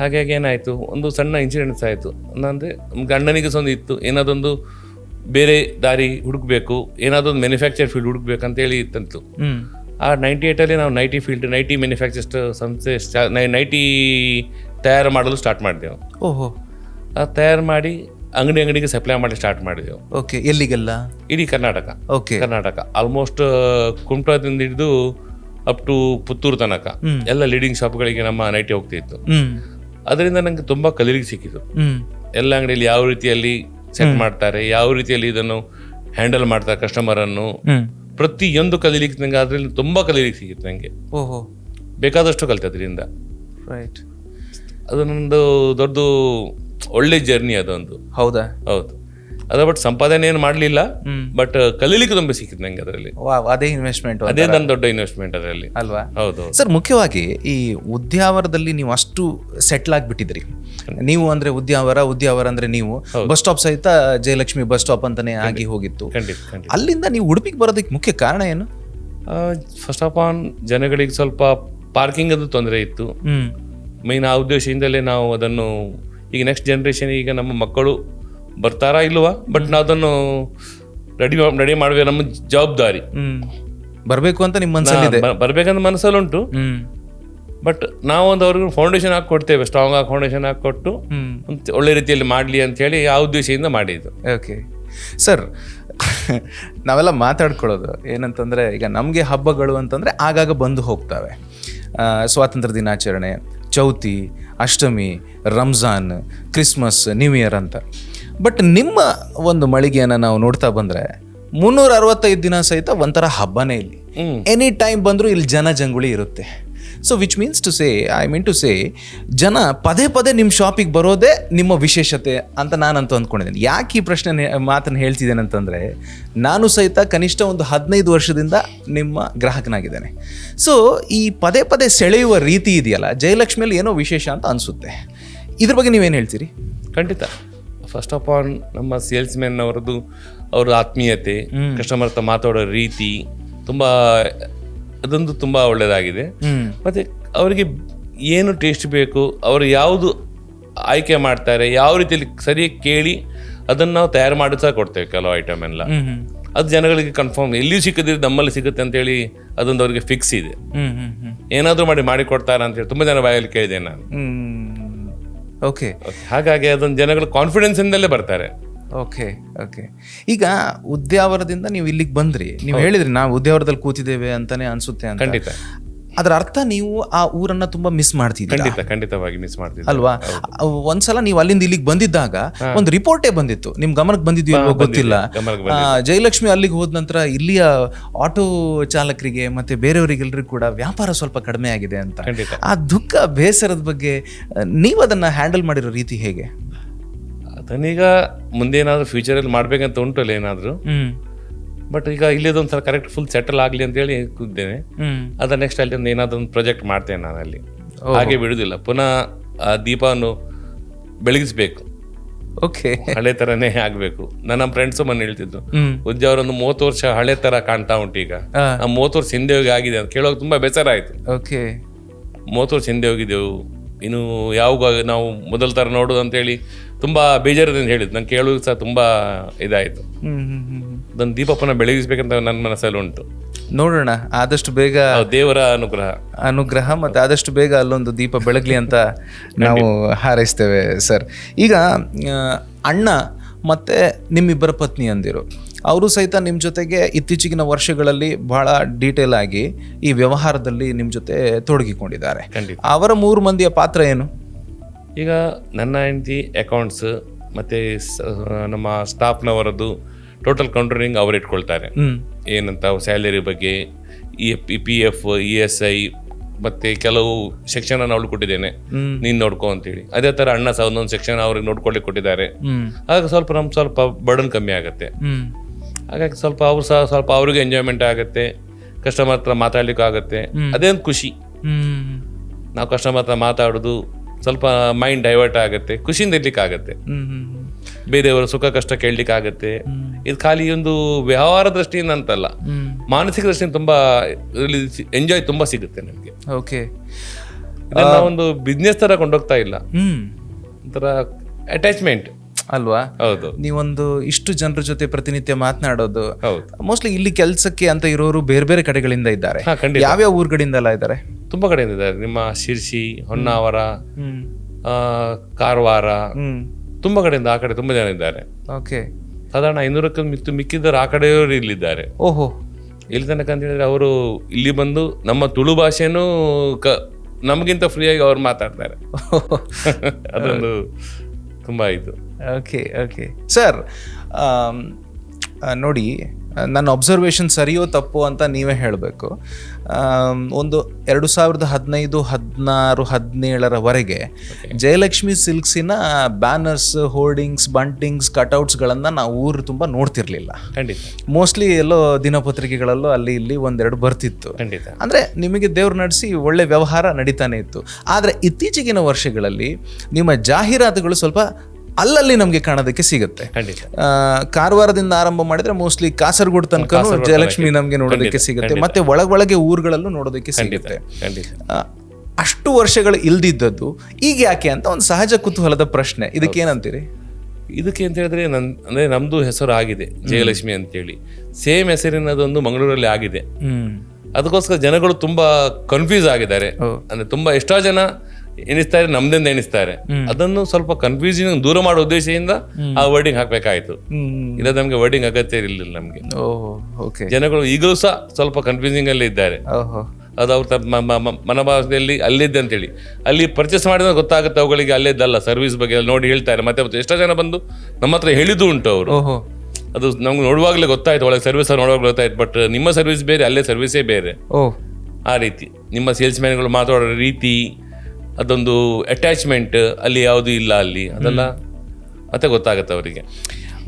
ಹಾಗಾಗಿ ಏನಾಯಿತು? ಒಂದು ಸಣ್ಣ ಇನ್ಸಿಡೆಂಟ್ಸ್ ಆಯಿತು. ಅಂದರೆ ಗಂಡನಿಗೆ ಸಹ ಒಂದು ಇತ್ತು. ಏನಾದೊಂದು ಬೇರೆ ದಾರಿ ಹುಡುಕಬೇಕು ಏನಾದೊಂದು ಮ್ಯಾನುಫ್ಯಾಕ್ಚರ್ ಫೀಲ್ಡ್ ಹುಡುಕ್ಬೇಕಂತೇಳಿ ಇತ್ತಂತು. ಆ ನೈಂಟಿ ಏಯ್ಟಲ್ಲಿ ನಾವು ನೈಟಿ ಫೀಲ್ಡ್ ನೈಟಿ ಮ್ಯಾನುಫ್ಯಾಕ್ಚರ್ ಸಂಸ್ಥೆ ನೈಟಿ ತಯಾರು ಮಾಡಲು ಸ್ಟಾರ್ಟ್ ಮಾಡಿದೆವು. ಓಹೋ. ಆ ತಯಾರು ಮಾಡಿ ಅಂಗಡಿ ಅಂಗಡಿಗೆ ಸಪ್ಲೈ ಮಾಡಿ ಸ್ಟಾರ್ಟ್ ಮಾಡಿದೆವು. ಓಕೆ ಎಲ್ಲಿಗೆಲ್ಲ? ಇಡೀ ಕರ್ನಾಟಕ. ಓಕೆ. ಕರ್ನಾಟಕ. ಆಲ್ಮೋಸ್ಟ್ ಕುಮಟಾದಿಂದ ಹಿಡಿದು ಅಪ್ ಟು ಪುತ್ತೂರು ತನಕ. ಎಲ್ಲ ಲೀಡಿಂಗ್ ಶಾಪ್ಗಳಿಗೆ ನಮ್ಮ ನೈಟಿ ಹೋಗ್ತಿತ್ತು. ಅದರಿಂದ ನಂಗೆ ತುಂಬ ಕಲಿಲಿಕ್ಕೆ ಸಿಕ್ಕಿತು ಎಲ್ಲ ಅಂಗಡಿಯಲ್ಲಿ ಯಾವ ರೀತಿಯಲ್ಲಿ ಸೆಟ್ ಮಾಡ್ತಾರೆ ಯಾವ ರೀತಿಯಲ್ಲಿ ಇದನ್ನು ಹ್ಯಾಂಡಲ್ ಮಾಡ್ತಾರೆ ಕಸ್ಟಮರ್ ಅನ್ನು. ಪ್ರತಿಯೊಂದು ಕಲಿಲಿಕ್ಕೆ ನಂಗೆ ಅದರಲ್ಲಿ ತುಂಬಾ ಕಲೀಲಿಕ್ಕೆ ಸಿಕ್ಕಿತ್ತು ನಂಗೆ. ಓಹೋ. ಬೇಕಾದಷ್ಟು ಕಲಿತೆ ಅದರಿಂದ. ರೈಟ್ ಅದು ನಂದು ದೊಡ್ಡ ಒಳ್ಳೆ ಜರ್ನಿ ಅದೊಂದು. ಹೌದಾ? ಹೌದು. ಅದ ಬಟ್ ಸಂಪಾದನೆ ಏನು ಮಾಡಲಿಲ್ಲ ಬಟ್ ಕಲೀಲಿಕ್ಕೆ ತುಂಬ ಸಿಕ್ಕಿತ್ತು ನಂಗೆ ಅದರಲ್ಲಿ. ಅದೇ ಇನ್ವೆಸ್ಟ್ಮೆಂಟ್ ಅದೇ ನನ್ನ ದೊಡ್ಡ ಇನ್ವೆಸ್ಟ್ಮೆಂಟ್ ಅದರಲ್ಲಿ. ಅಲ್ವಾ? ಹೌದು. ಸರ್ ಮುಖ್ಯವಾಗಿ ಈ ಉದ್ಯಾವರದಲ್ಲಿ ನೀವು ಅಷ್ಟು ಸೆಟ್ಲ್ ಆಗಿಬಿಟ್ಟಿದ್ರಿ ನೀವು ಅಂದ್ರೆ ಉದ್ಯಾವರ ಉದ್ಯಾವರ ಅಂದ್ರೆ ನೀವು. ಬಸ್ ಸ್ಟಾಪ್ ಸಹಿತ ಜಯಲಕ್ಷ್ಮಿ ಬಸ್ ಸ್ಟಾಪ್ ಅಂತಾನೆ ಆಗಿ ಹೋಗಿತ್ತು. ಅಲ್ಲಿಂದ ನೀವು ಉಡುಪಿಗೆ ಬರೋದಕ್ಕೆ ಮುಖ್ಯ ಕಾರಣ ಏನು? ಫಸ್ಟ್ ಆಫ್ ಆಲ್ ಜನಗಳಿಗೆ ಸ್ವಲ್ಪ ಪಾರ್ಕಿಂಗ್ ಅದು ತೊಂದರೆ ಇತ್ತು. ಮೈನ್ ಆ ಉದ್ದೇಶದಿಂದಲೇ ನಾವು ಅದನ್ನು ಈಗ ನೆಕ್ಸ್ಟ್ ಜನ್ರೇಷನ್ ಈಗ ನಮ್ಮ ಮಕ್ಕಳು ಬರ್ತಾರಾ ಇಲ್ವಾ? ಬಟ್ ನಾವು ಅದನ್ನು ರೆಡಿ ರೆಡಿ ಮಾಡುವ ನಮ್ಮ ಜವಾಬ್ದಾರಿ. ಬರಬೇಕು ಬರ್ಬೇಕು ಅಂತ ನಿಮ್ಮ ಮನಸ್ಸಲ್ಲಿದೆ ಬರಬೇಕಂತ ಮನಸ್ಸಲ್ಲುಂಟು ಹ್ಮ್. ಬಟ್ ನಾವು ಒಂದು ಅವ್ರಿಗೆ ಫೌಂಡೇಶನ್ ಹಾಕಿ ಕೊಡ್ತೇವೆ ಸ್ಟ್ರಾಂಗ್ ಆಗಿ ಫೌಂಡೇಶನ್ ಹಾಕಿ ಕೊಟ್ಟು ಒಳ್ಳೆ ರೀತಿಯಲ್ಲಿ ಮಾಡಲಿ ಅಂತ ಹೇಳಿ ಆ ಉದ್ದೇಶದಿಂದ ಮಾಡಿದ್ದು. ಓಕೆ ಸರ್ ನಾವೆಲ್ಲ ಮಾತಾಡ್ಕೊಳ್ಳೋದು ಏನಂತಂದರೆ ಈಗ ನಮಗೆ ಹಬ್ಬಗಳು ಅಂತಂದರೆ ಆಗಾಗ ಬಂದು ಹೋಗ್ತವೆ. ಸ್ವಾತಂತ್ರ್ಯ ದಿನಾಚರಣೆ Chauthi Ashtami Ramzan Christmas new year ಅಂತ. ಬಟ್ ನಿಮ್ಮ ಒಂದು ಮಳಿಗೆಯನ್ನು ನಾವು ನೋಡ್ತಾ ಬಂದರೆ ಮುನ್ನೂರ ಅರವತ್ತೈದು ದಿನ ಸಹಿತ ಒಂಥರ ಹಬ್ಬನೇ ಇಲ್ಲಿ. ಎನಿ ಟೈಮ್ ಬಂದರೂ ಇಲ್ಲಿ ಜನ ಜಂಗುಳಿ ಇರುತ್ತೆ. So which means to say I mean to say ಜನ ಪದೇ ಪದೇ ನಿಮ್ಮ ಶಾಪಿಗೆ ಬರೋದೇ ನಿಮ್ಮ ವಿಶೇಷತೆ ಅಂತ ನಾನಂತೂ ಅಂದ್ಕೊಂಡಿದ್ದೀನಿ. ಯಾಕೆ ಈ ಪ್ರಶ್ನೆ ಮಾತನ್ನು ಹೇಳ್ತಿದ್ದೇನೆ ಅಂತಂದರೆ ನಾನು ಸಹಿತ ಕನಿಷ್ಠ ಒಂದು ಹದಿನೈದು ವರ್ಷದಿಂದ ನಿಮ್ಮ ಗ್ರಾಹಕನಾಗಿದ್ದೇನೆ. ಸೊ ಈ ಪದೇ ಪದೇ ಸೆಳೆಯುವ ರೀತಿ ಇದೆಯಲ್ಲ ಜಯಲಕ್ಷ್ಮಿಯಲ್ಲಿ ಏನೋ ವಿಶೇಷ ಅಂತ ಅನಿಸುತ್ತೆ. ಇದ್ರ ಬಗ್ಗೆ ನೀವೇನು ಹೇಳ್ತೀರಿ? ಖಂಡಿತ. ಫಸ್ಟ್ ಆಫ್ ಆಲ್ ನಮ್ಮ ಸೇಲ್ಸ್ ಮ್ಯಾನ್ ಅವರದ್ದು ಅವ್ರ ಆತ್ಮೀಯತೆ ಕಸ್ಟಮರ್ ಹತ್ರ ಮಾತಾಡೋ ರೀತಿ ತುಂಬ ಅದೊಂದು ತುಂಬ ಒಳ್ಳೆಯದಾಗಿದೆ ಮತ್ತೆ ಮತ್ತು ಅವರಿಗೆ ಏನು ಟೇಸ್ಟ್ ಬೇಕು ಅವರು ಯಾವುದು ಆಯ್ಕೆ ಮಾಡ್ತಾರೆ ಯಾವ ರೀತಿಯಲ್ಲಿ ಸರಿಯಾಗಿ ಕೇಳಿ ಅದನ್ನ ನಾವು ತಯಾರು ಮಾಡಿ ಸಹ ಕೊಡ್ತೇವೆ ಕೆಲವು ಐಟಮ್ ಎಲ್ಲ. ಅದು ಜನಗಳಿಗೆ ಕನ್ಫರ್ಮ್ ಎಲ್ಲಿಯೂ ಸಿಕ್ಕದಿದ್ರೆ ನಮ್ಮಲ್ಲಿ ಸಿಗುತ್ತೆ ಅಂತೇಳಿ ಅದೊಂದು ಅವರಿಗೆ ಫಿಕ್ಸ್ ಇದೆ. ಏನಾದರೂ ಮಾಡಿ ಮಾಡಿ ಕೊಡ್ತಾರ ಅಂತೇಳಿ ತುಂಬಾ ಜನ ಬಾಯಲ್ಲಿ ಕೇಳಿದೆ ನಾನು. ಓಕೆ ಹಾಗಾಗಿ ಅದೊಂದು ಜನಗಳು ಕಾನ್ಫಿಡೆನ್ಸ್ ಇಂದಲೇ ಬರ್ತಾರೆ. ಓಕೆ ಓಕೆ ಈಗ ಉದ್ಯಾವರದಿಂದ ನೀವು ಇಲ್ಲಿಗೆ ಬಂದ್ರಿ. ನೀವು ಹೇಳಿದ್ರಿ ನಾವು ಉದ್ಯಾವರದಲ್ಲಿ ಕೂತಿದ್ದೇವೆ ಅಂತಾನೆ ಅನ್ಸುತ್ತೆ ಅಂತ. ಖಂಡಿತ. ಅದರ ಅರ್ಥ ನೀವು ಆ ಊರನ್ನ ತುಂಬಾ ಮಿಸ್ ಮಾಡ್ತಿದ್ದೀರಿ? ಖಂಡಿತ ಖಂಡಿತವಾಗಿ ಮಿಸ್ ಮಾಡ್ತಿದ್ದೆ ಅಲ್ವಾ? ಒಂದ್ಸಲ ನೀವು ಅಲ್ಲಿಂದ ಇಲ್ಲಿಗೆ ಬಂದಿದ್ದಾಗ ಒಂದು ರಿಪೋರ್ಟೇ ಬಂದಿತ್ತು. ನಿಮ್ ಗಮನಕ್ಕೆ ಬಂದಿದ್ಯೋ ಇಲ್ವೋ ಗೊತ್ತಿಲ್ಲ. ಆ, ಜಯಲಕ್ಷ್ಮಿ ಅಲ್ಲಿಗೆ ಹೋದ ನಂತರ ಇಲ್ಲಿಯ ಆಟೋ ಚಾಲಕರಿಗೆ ಮತ್ತೆ ಬೇರೆಯವರಿಗೆಲ್ಲರಿಗೂ ಕೂಡ ವ್ಯಾಪಾರ ಸ್ವಲ್ಪ ಕಡಿಮೆ ಆಗಿದೆ ಅಂತ. ಖಂಡಿತ. ಆ ದುಃಖ ಬೇಸರದ ಬಗ್ಗೆ ಆ, ನೀವು ಅದನ್ನ ಹ್ಯಾಂಡಲ್ ಮಾಡಿರೋ ರೀತಿ ಹೇಗೆ? ಅದನ್ನೀಗ ಮುಂದೆ ಏನಾದರೂ ಫ್ಯೂಚರಲ್ಲಿ ಮಾಡ್ಬೇಕಂತ ಉಂಟಲ್ಲ ಏನಾದರೂ? ಹ್ಮ್. ಬಟ್ ಈಗ ಇಲ್ಲಿದೊಂದು ಸಲ ಕರೆಕ್ಟ್ ಫುಲ್ ಸೆಟಲ್ ಆಗಲಿ ಅಂತೇಳಿ ಕೂತಿದ್ದೇನೆ. ಹ್ಮ್. ಅದ ನೆಕ್ಸ್ಟ್ ಅಲ್ಲಿ ಒಂದು ಏನಾದ್ರು ಒಂದು ಪ್ರಾಜೆಕ್ಟ್ ಮಾಡ್ತೇನೆ ನಾನು ಅಲ್ಲಿ. ಹಾಗೆ ಬಿಡುದಿಲ್ಲ. ಪುನಃ ಆ ದೀಪವನ್ನು ಬೆಳಗಿಸ್ಬೇಕು. ಓಕೆ ಹಳೆ ತರನೇ ಆಗ್ಬೇಕು. ನನ್ನ ಫ್ರೆಂಡ್ಸ್ ಮೊನ್ನೆ ಹೇಳ್ತಿದ್ರು. ಹ್ಮ್. ಅವರೊಂದು ಮೂವತ್ತು ವರ್ಷ ಹಳೆ ತರ ಕಾಣ್ತಾ ಉಂಟು ಈಗ. ಮೂವತ್ತು ವರ್ಷ ಹಿಂದೆ ಹೋಗಿ ಆಗಿದೆ ಅಂತ ಕೇಳೋಕೆ ತುಂಬಾ ಬೇಸರ ಆಯ್ತು. ಓಕೆ ಮೂವತ್ತು ವರ್ಷ ಹಿಂದೆ ಹೋಗಿದ್ದೆವು. ಇನ್ನು ಯಾವಾಗ ನಾವು ಮೊದಲ ಥರ ಅಂತ ಅಂತೇಳಿ ತುಂಬ ಬೇಜಾರದಿಂದ ಹೇಳಿದ್ದು. ನಂಗೆ ಕೇಳೋದು ಸಹ ತುಂಬ ಇದಾಯಿತು. ಅದನ್ನು ದೀಪಪ್ಪನ ಬೆಳಗಿಸ್ಬೇಕಂತ ನನ್ನ ಮನಸ್ಸಲ್ಲಿ ಉಂಟು. ನೋಡೋಣ ಆದಷ್ಟು ಬೇಗ ದೇವರ ಅನುಗ್ರಹ. ಅನುಗ್ರಹ ಮತ್ತು ಆದಷ್ಟು ಬೇಗ ಅಲ್ಲೊಂದು ದೀಪ ಬೆಳಗ್ಲಿ ಅಂತ ನಾವು ಹಾರೈಸ್ತೇವೆ ಸರ್. ಈಗ ಅಣ್ಣ ಮತ್ತೆ ನಿಮ್ಮಿಬ್ಬರ ಪತ್ನಿ ಅಂದಿರು. ಅವರು ಸಹಿತ ನಿಮ್ಮ ಜೊತೆಗೆ ಇತ್ತೀಚಿಗಿನ ವರ್ಷಗಳಲ್ಲಿ ಬಹಳ ಡೀಟೇಲ್ ಆಗಿ ಈ ವ್ಯವಹಾರದಲ್ಲಿ ನಿಮ್ಮ ಜೊತೆ ತೊಡಗಿಕೊಂಡಿದ್ದಾರೆ. ಖಂಡಿತ. ಅವರ ಮೂರು ಮಂದಿಯ ಪಾತ್ರ ಏನು? ಈಗ ನನ್ನ ಹೆಂಡತಿ ಅಕೌಂಟ್ಸ್ ಮತ್ತು ನಮ್ಮ ಸ್ಟಾಫ್ನವರದ್ದು ಟೋಟಲ್ ಕೌಂಟರಿಂಗ್ ಅವ್ರು ಇಟ್ಕೊಳ್ತಾರೆ. ಏನಂತ ಸ್ಯಾಲರಿ ಬಗ್ಗೆ E P F E S I ಮತ್ತೆ ಕೆಲವು ಸೆಕ್ಷನ್ ಅವಳು ಕೊಟ್ಟಿದ್ದೇನೆ. ನೀನ್ ನೋಡ್ಕೊ ಅಂತೇಳಿ. ಅದೇ ಥರ ಅಣ್ಣ ಸಹ ಒಂದೊಂದು ಸೆಕ್ಷನ್ ಅವ್ರಿಗೆ ನೋಡ್ಕೊಳ್ಳಿ ಕೊಟ್ಟಿದ್ದಾರೆ. ಆಗ ಸ್ವಲ್ಪ ನಮ್ ಸ್ವಲ್ಪ ಬರ್ಡನ್ ಕಮ್ಮಿ ಆಗುತ್ತೆ. ಹಾಗಾಗಿ ಸ್ವಲ್ಪ ಅವ್ರು ಸಹ ಸ್ವಲ್ಪ ಅವ್ರಿಗೆ ಎಂಜಾಯ್ಮೆಂಟ್ ಆಗುತ್ತೆ. ಕಸ್ಟಮರ್ ಹತ್ರ ಮಾತಾಡ್ಲಿಕ್ಕೂ ಆಗುತ್ತೆ. ಅದೇ ಒಂದು ಖುಷಿ. ನಾವು ಕಸ್ಟಮರ್ ಹತ್ರ ಮಾತಾಡೋದು ಸ್ವಲ್ಪ ಮೈಂಡ್ ಡೈವರ್ಟ್ ಆಗುತ್ತೆ ಖುಷಿಯಿಂದ ಇರ್ಲಿಕ್ಕೆ ಆಗುತ್ತೆ ಹ್ಮ್ ಹ್ಮ್. ಬೇರೆಯವರ ಸುಖ ಕಷ್ಟ ಕೇಳಲಿಕ್ಕೆ ಆಗತ್ತೆ ಇದು ಖಾಲಿ ಒಂದು ವ್ಯವಹಾರ ದೃಷ್ಟಿಯಿಂದ ಅಂತಲ್ಲ. ಮಾನಸಿಕ ದೃಷ್ಟಿಯಿಂದ ತುಂಬಾ ಎಂಜಾಯ್ ತುಂಬಾ ಸಿಗುತ್ತೆ ನಮಗೆ. ಓಕೆ. ಒಂದು ಬಿಸ್ನೆಸ್ ತರ ಕೊಂಡೋಗ್ತಾ ಇಲ್ಲ. ಹ್ಮ್. ಒಂಥರ ಅಟ್ಯಾಚ್ಮೆಂಟ್ ಅಲ್ವಾ? ಹೌದು. ನೀವೊಂದು ಇಷ್ಟು ಜನರ ಜೊತೆ ಪ್ರತಿನಿತ್ಯ ಮಾತನಾಡೋದು ಹೌದು. ಮೋಸ್ಟ್ಲಿ ಇಲ್ಲಿ ಕೆಲಸಕ್ಕೆ ಅಂತ ಇರೋರು ಬೇರೆ ಬೇರೆ ಕಡೆಗಳಿಂದ ಇದ್ದಾರೆ. ಯಾವ್ಯಾವ ಊರುಗಳಿಂದ ಎಲ್ಲ ಇದ್ದಾರೆ? ತುಂಬಾ ಕಡೆಯಿಂದ ಇದ್ದಾರೆ. ನಿಮ್ಮ ಶಿರ್ಸಿ ಹೊನ್ನಾವರ ಕಾರವಾರ ತುಂಬಾ ಕಡೆಯಿಂದ ಆ ಕಡೆ ತುಂಬಾ ಜನ ಇದ್ದಾರೆ. ಓಕೆ. ಸಾಧಾರಣ ಐನೂರಕ್ಕೂ ಮಿತ್ತು ಮಿಕ್ಕಿದ್ದವರು ಆ ಕಡೆಯವರು ಇಲ್ಲಿದ್ದಾರೆ. ಓಹೋ. ಇಲ್ಲಿ ತನಕ ಅಂತ ಹೇಳಿದ್ರೆ ಅವರು ಇಲ್ಲಿ ಬಂದು ನಮ್ಮ ತುಳು ಭಾಷೆನೂ ಕ ನಮಗಿಂತ ಫ್ರೀಯಾಗಿ ಅವ್ರು ಮಾತಾಡ್ತಾರೆ. ಅದೊಂದು ತುಂಬಾ ಇದು. Okay okay. ಸರ್ ನೋಡಿ ನನ್ನ ಅಬ್ಸರ್ವೇಷನ್ ಸರಿಯೋ ತಪ್ಪು ಅಂತ ನೀವೇ ಹೇಳಬೇಕು. ಒಂದು ಎರಡು ಸಾವಿರದ ಹದಿನೈದು ಹದಿನಾರು ಹದಿನೇಳರವರೆಗೆ ಜಯಲಕ್ಷ್ಮಿ ಸಿಲ್ಕ್ಸಿನ ಬ್ಯಾನರ್ಸ್ ಹೋರ್ಡಿಂಗ್ಸ್ ಬಂಟಿಂಗ್ಸ್ ಕಟೌಟ್ಸ್ಗಳನ್ನು ನಾವು ಊರು ತುಂಬ ನೋಡ್ತಿರ್ಲಿಲ್ಲ. ಖಂಡಿತ. ಮೋಸ್ಟ್ಲಿ ಎಲ್ಲೋ ದಿನಪತ್ರಿಕೆಗಳಲ್ಲೂ ಅಲ್ಲಿ ಇಲ್ಲಿ ಒಂದೆರಡು ಬರ್ತಿತ್ತು. ಖಂಡಿತ. ಅಂದರೆ ನಿಮಗೆ ದೇವ್ರು ನಡೆಸಿ ಒಳ್ಳೆ ವ್ಯವಹಾರ ನಡೀತಾನೆ ಇತ್ತು. ಆದರೆ ಇತ್ತೀಚೆಗಿನ ವರ್ಷಗಳಲ್ಲಿ ನಿಮ್ಮ ಜಾಹೀರಾತುಗಳು ಸ್ವಲ್ಪ ಅಲ್ಲಲ್ಲಿ ನಮಗೆ ಕಾಣೋದಕ್ಕೆ ಸಿಗುತ್ತೆ. ಕಾರವಾರದಿಂದ ಆರಂಭ ಮಾಡಿದ್ರೆ ಮೋಸ್ಟ್ಲಿ ಕಾಸರಗೋಡು ತನಕ ಜಯಲಕ್ಷ್ಮಿ ನಮಗೆ ನೋಡೋದಕ್ಕೆ ಸಿಗುತ್ತೆ. ಮತ್ತೆ ಒಳಗೊಳಗೆ ಊರುಗಳಲ್ಲೂ ನೋಡೋದಕ್ಕೆ ಸಿಗುತ್ತೆ. ಅಷ್ಟು ವರ್ಷಗಳು ಇಲ್ದಿದ್ದದ್ದು ಈಗ ಯಾಕೆ ಅಂತ ಒಂದು ಸಹಜ ಕುತೂಹಲದ ಪ್ರಶ್ನೆ. ಇದಕ್ಕೆ ಏನಂತೀರಿ? ಇದಕ್ಕೆ ಅಂತ ಹೇಳಿದ್ರೆ ನನ್ ಅಂದ್ರೆ ನಮ್ದು ಹೆಸರು ಆಗಿದೆ ಜಯಲಕ್ಷ್ಮಿ ಅಂತೇಳಿ. ಸೇಮ್ ಹೆಸರಿನದೊಂದು ಮಂಗಳೂರಲ್ಲಿ ಆಗಿದೆ. ಅದಕ್ಕೋಸ್ಕರ ಜನಗಳು ತುಂಬಾ ಕನ್ಫ್ಯೂಸ್ ಆಗಿದ್ದಾರೆ. ಅಂದ್ರೆ ತುಂಬಾ ಎಷ್ಟೋ ಜನ ಎಣಿಸ್ತಾರೆ ನಮ್ದಿಂದ ಎಣಿಸ್ತಾರೆ. ಅದನ್ನು ಸ್ವಲ್ಪ ಕನ್ಫ್ಯೂಸಿಂಗ್ ದೂರ ಮಾಡೋ ಉದ್ದೇಶದಿಂದ ಆ ವರ್ಡಿಂಗ್ ಹಾಕ್ಬೇಕಾಯ್ತು. ಇಲ್ಲ ನಮ್ಗೆ ವರ್ಡಿಂಗ್ ಅಗತ್ಯ ಇರಲಿಲ್ಲ ನಮ್ಗೆ. ಓಕೆ ಜನಗಳು ಈಗಲೂ ಸಹ ಸ್ವಲ್ಪ ಕನ್ಫ್ಯೂಸಿಂಗ್ ಅಲ್ಲಿ ಇದ್ದಾರೆ. ಅದು ಅವ್ರ ಮನಭಾವದಲ್ಲಿ ಅಲ್ಲಿದ್ದೆ ಅಂತೇಳಿ. ಅಲ್ಲಿ ಪರ್ಚೇಸ್ ಮಾಡಿದ್ರೆ ಗೊತ್ತಾಗುತ್ತೆ ಅವುಗಳಿಗೆ ಅಲ್ಲಿದ್ದಲ್ಲ ಸರ್ವಿಸ್ ಬಗ್ಗೆ ನೋಡಿ ಹೇಳ್ತಾರೆ. ಮತ್ತೆ ಮತ್ತೆ ಎಷ್ಟೋ ಜನ ಬಂದು ನಮ್ಮ ಹತ್ರ ಹೇಳಿದ್ದು ಉಂಟು ಅವರು. ಅದು ನಮ್ಗೆ ನೋಡುವಾಗಲೇ ಗೊತ್ತಾಯ್ತು ಒಳಗೆ ಸರ್ವಿಸ್ ನೋಡುವಾಗಲೇ ಗೊತ್ತಾಯ್ತು. ಬಟ್ ನಿಮ್ಮ ಸರ್ವಿಸ್ ಬೇರೆ ಅಲ್ಲೇ ಸರ್ವಿಸೇ ಬೇರೆ. ಆ ರೀತಿ. ನಿಮ್ಮ ಸೇಲ್ಸ್ ಮ್ಯಾನ್ಗಳು ಮಾತಾಡೋ ರೀತಿ ಅದೊಂದು ಅಟ್ಯಾಚ್ಮೆಂಟ್ ಅಲ್ಲಿ ಯಾವುದು ಇಲ್ಲ ಅಲ್ಲಿ ಅದೆಲ್ಲ ಮತ್ತೆ ಗೊತ್ತಾಗತ್ತೆ ಅವರಿಗೆ.